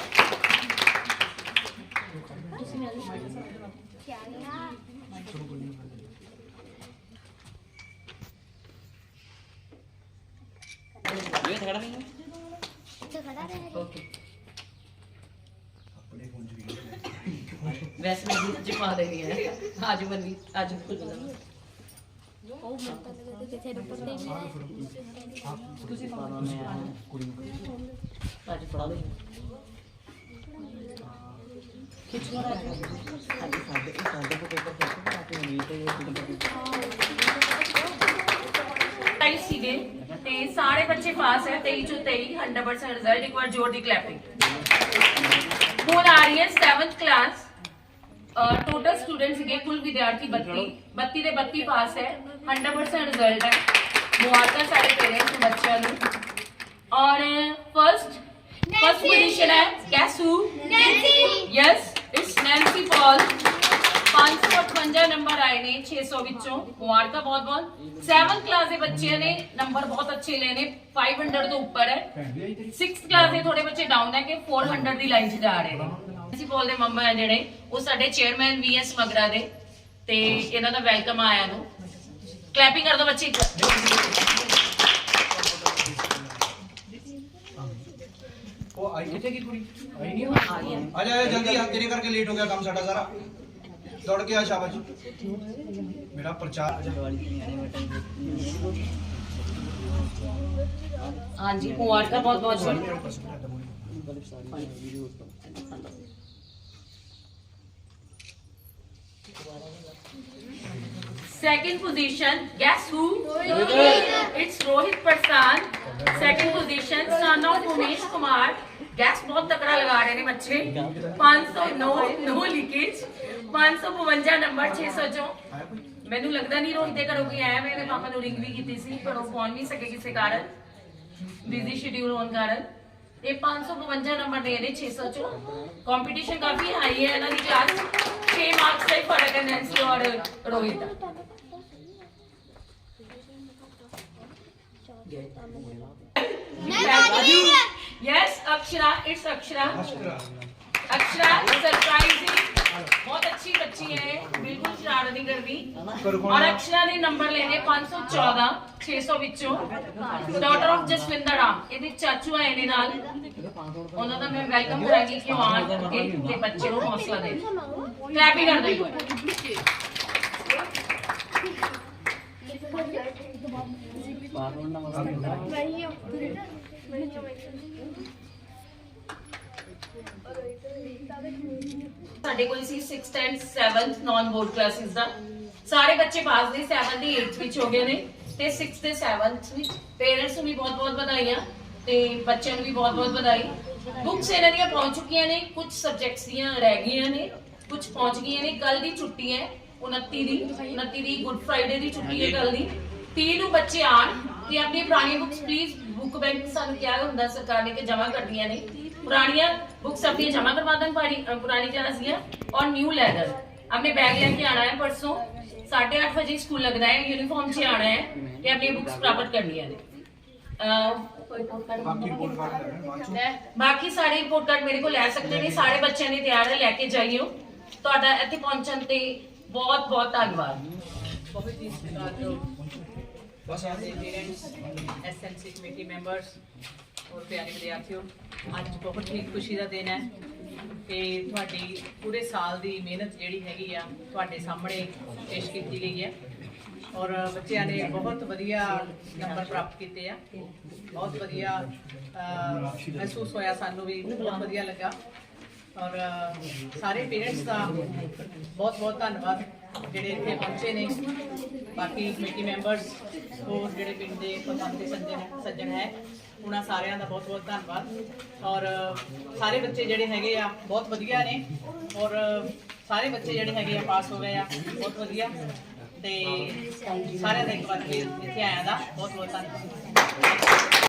तो खड़ा रहे ਓਕੇ ਵੈਸੇ ਮੈਂ ਦੁੱਧ ਚ ਪਾ ਦੇਣੀ ਹੈ। ਅੱਜ ਬੰਨੀ ਅੱਜ ਭੁੱਲ ਜਾਵਾਂ ਉਹ ਮੱਕਾ ਹੈ। ਤੁਸੀਂ ਸਾਡੇ ਇੱਕ ਸਾਡੇ ਕੋਲ ਪੇਪਰ ਦੇਖੋ ਬਣਾ ਕੇ ਤੇ ਇਹ ਸੀਗੇ ਤੇ ਸਾਰੇ ਬੱਚੇ ਪਾਸ ਹੈ 23 ਚੋਂ 23 100% ਰਿਜ਼ਲਟ ਇੱਕ ਵਾਰ ਜ਼ੋਰ ਦੀ ਕਲੈਪਿੰਗ ਹੁਣ ਆ ਰਹੀ ਹੈ 7th ਕਲਾਸ टोटल स्टूडेंट्स के कुल विद्यार्थी बत्ती बत्ती दे बत्ती पास है। हंड्रेड परसेंट रिज़ल्ट है। मुबारक सारे पेरेंट्स बच्चों और फ़र्स्ट फ़र्स्ट पोजीशन है। Guess who yes it's Nancy Paul 558 number ਆਏ ਨੇ 600 ਵਿੱਚੋਂ। ਮੁਬਾਰਕਾਂ ਬਹੁਤ ਬਹੁਤ। 7th ਕਲਾਸ ਦੇ ਬੱਚਿਆਂ ਨੇ ਨੰਬਰ ਬਹੁਤ ਅੱਛੇ ਲਏ ਨੇ। 500 ਤੋਂ ਉੱਪਰ ਹੈ। 6th ਕਲਾਸ ਦੇ ਥੋੜੇ ਬੱਚੇ ਡਾਊਨ ਹੈ ਕਿ 400 ਦੀ ਲਾਈਨ 'ਚ ਜਾ ਰਹੇ ਨੇ। ਪ੍ਰਿੰਸੀਪਲ ਦੇ ਮੰਮਾ ਹੈ ਜਿਹੜੇ, ਉਹ ਸਾਡੇ ਚੇਅਰਮੈਨ ਵੀਐਸ ਮਗਰਾ ਦੇ। ਤੇ ਇਹਨਾਂ ਦਾ ਵੈਲਕਮ ਆਇਆ ਨੂੰ। ਕਲੈਪਿੰਗ ਕਰ ਦਿਓ ਬੱਚੇ ਉਹ ਆਈ ਕਿੱਥੇ ਕੀ ਕੁੜੀ? ਆਈ ਨਹੀਂ ਆ ਜਾ ਜਲਦੀ ਆ। ਤੇਰੇ ਕਰਕੇ ਲੇਟ ਹੋ ਗਿਆ ਕੰਮ ਸਾਡਾ ਸਾਰਾ। ਦੌੜ ਕੇ ਆ ਸ਼ਾਬਾਸ਼ ਮੇਰਾ ਪ੍ਰਚਾਰ ਆ ਜਾ ਹਾਂਜੀ ਮੁਬਾਰਕਾਂ ਬਹੁਤ ਬਹੁਤ Second position, guess who? It's Rohit Prasan. Second position, son of Umesh Kumar. Guess ਬਹੁਤ ਤਕੜਾ ਲਗਾ ਰਹੇ ਨੇ ਬੱਚੇ 509 ਨੋ ਲੀਕੇਜ 552 ਨੰਬਰ 600 ਚੋਂ। ਮੈਨੂੰ ਲੱਗਦਾ ਨਹੀਂ ਰੋਹਿਤ ਦੇ ਘਰੋਂ ਕੋਈ ਆਇਆ ਮੈਂ ਇਹਦੇ ਪਾਪਾ ਨੂੰ ਰਿੰਗ ਵੀ ਕੀਤੀ ਸੀ ਪਰ ਉਹ ਪਹੁੰਚ ਨਹੀਂ ਸਕੇ ਕਿਸੇ ਕਾਰਨ ਬਿਜ਼ੀ ਸ਼ਡਿਊਲ ਹੋਣ ਕਾਰਨ। ਇਹ 552 ਨੰਬਰ ਦੇ ਨੇ 600 ਚੋਂ। ਕੰਪੀਟੀਸ਼ਨ ਕਾਫੀ ਹਾਈ ਹੈ ਇਹਨਾਂ ਦੀ ਕਲਾਸ 6 ਮਾਰਕਸ ਦਾ ਹੀ ਫ਼ਰਕ ਹੈ ਨੈਂਸੀ ਔਰ ਰੋਹਿਤ ਦਾ। Yes, Akshara, it's Akshara. Akshara, surprising बहुत अच्छी बच्ची है बिल्कुल शरारत नहीं करती और अक्षरा ने नंबर लेने 514 600 ਵਿੱਚੋਂ ਡਾਟਰ ਆਫ ਜਸਵਿੰਦਰ ਰਾਮ ਇਹਦੇ ਚਾਚੂ ਆਏ ਨੇ ਨਾਲ ਉਹਨਾਂ ਦਾ ਮੈਂ ਵੈਲਕਮ ਕਰਾਂਗੀ ਕਿ ਉਹ ਆਣ ਕੇ ਤੇ ਬੱਚੇ ਨੂੰ ਹੌਸਲਾ ਦੇਣ ਕਲੈਪ ਹੀ ਕਰ ਦਿਓ ਸਾਡੇ ਕੋਲ ਸੀ 6th and 7th non board classes ਦਾ। ਸਾਰੇ ਬੱਚੇ ਪਾਸ ਨੇ 7th ਦੀ 8th ਵਿੱਚ ਹੋ ਗਏ ਨੇ ਤੇ 6th ਤੇ 7th ਵਿੱਚ ਪੇਰੈਂਟਸ ਨੂੰ ਵੀ ਬਹੁਤ-ਬਹੁਤ ਵਧਾਈਆਂ ਤੇ ਬੱਚਿਆਂ ਨੂੰ ਵੀ ਬਹੁਤ-ਬਹੁਤ ਵਧਾਈ। ਬੁੱਕਸ ਇਹਨਾਂ ਦੀਆਂ ਪਹੁੰਚ ਚੁੱਕੀਆਂ ਨੇ ਕੁਝ ਸਬਜੈਕਟਸ ਦੀਆਂ ਰਹਿ ਗਈਆਂ ਨੇ ਕੁਝ ਪਹੁੰਚ ਗਈਆਂ ਨੇ। ਕੱਲ ਦੀ ਛੁੱਟੀ ਹੈ 29 ਦੀ 29 ਦੀ ਗੁੱਡ ਫਰਾਈਡੇ ਦੀ ਛੁੱਟੀ ਹੈ ਕੱਲ ਦੀ। 30 ਨੂੰ ਬੱਚੇ ਆਣ ਤੇ ਆਪਣੀ ਪੁਰਾਣੀ ਬੁੱਕਸ ਪਲੀਜ਼ ਬੁੱਕ ਬੈਂਕ ਸਾਨੂੰ ਕਿਹਾ ਹੁੰਦਾ ਸਰਕਾਰ ਨੇ ਕਿ ਜਮ੍ਹਾਂ ਕਰਨੀਆਂ ਨੇ। पुरानिया बुक्स अपनी जमा करवा दें पुरानी जहाजिया और न्यू लैदर अपने बैग लेके आना है परसों साढ़े आठ बजे स्कूल लगना है यूनिफॉर्म से आना है कि अपनी बुक्स प्राप्त करनी है। बाकी सारे रिपोर्ट कार्ड मेरे को ले सकते हैं सारे बच्चे ने तैयार है लेके जाइयो थोड़ा इतने पहुँचने ते बहुत बहुत धन्यवाद। बहुत ही बस एसएलसी कमेटी मेंबर्स ਔਰ ਪਿਆਰੇ ਵਿਦਿਆਰਥੀਓ, ਅੱਜ ਬਹੁਤ ਹੀ ਖੁਸ਼ੀ ਦਾ ਦਿਨ ਹੈ ਕਿ ਤੁਹਾਡੀ ਪੂਰੇ ਸਾਲ ਦੀ ਮਿਹਨਤ ਜਿਹੜੀ ਹੈਗੀ ਆ ਤੁਹਾਡੇ ਸਾਹਮਣੇ ਪੇਸ਼ ਕੀਤੀ ਗਈ ਹੈ ਔਰ ਬੱਚਿਆਂ ਨੇ ਬਹੁਤ ਵਧੀਆ ਨੰਬਰ ਪ੍ਰਾਪਤ ਕੀਤੇ ਆ। ਬਹੁਤ ਵਧੀਆ ਮਹਿਸੂਸ ਹੋਇਆ ਸਾਨੂੰ ਵੀ, ਬਹੁਤ ਵਧੀਆ ਲੱਗਾ। ਔਰ ਸਾਰੇ ਪੇਰੈਂਟਸ ਦਾ ਬਹੁਤ ਬਹੁਤ ਧੰਨਵਾਦ ਜਿਹੜੇ ਇੱਥੇ ਪਹੁੰਚੇ ਨੇ। ਬਾਕੀ ਕਮੇਟੀ ਮੈਂਬਰਸ ਹੋਰ ਜਿਹੜੇ ਪਿੰਡ ਦੇ ਪ੍ਰਬੰਧ ਦੇ ਸੱਜਣ ਸੱਜਣ ਹੈ। ਉਹਨਾਂ ਸਾਰਿਆਂ ਦਾ ਬਹੁਤ ਬਹੁਤ ਧੰਨਵਾਦ। ਔਰ ਸਾਰੇ ਬੱਚੇ ਜਿਹੜੇ ਹੈਗੇ ਆ, ਬਹੁਤ ਵਧੀਆ ਨੇ। ਔਰ ਸਾਰੇ ਬੱਚੇ ਜਿਹੜੇ ਹੈਗੇ ਆ, ਪਾਸ ਹੋ ਗਏ ਆ, ਬਹੁਤ ਵਧੀਆ। ਤੇ ਸਾਰਿਆਂ ਦਾ ਇੱਕ ਵਾਰ ਫਿਰ ਇੱਥੇ ਆਇਆ ਦਾ ਬਹੁਤ ਬਹੁਤ ਧੰਨਵਾਦ।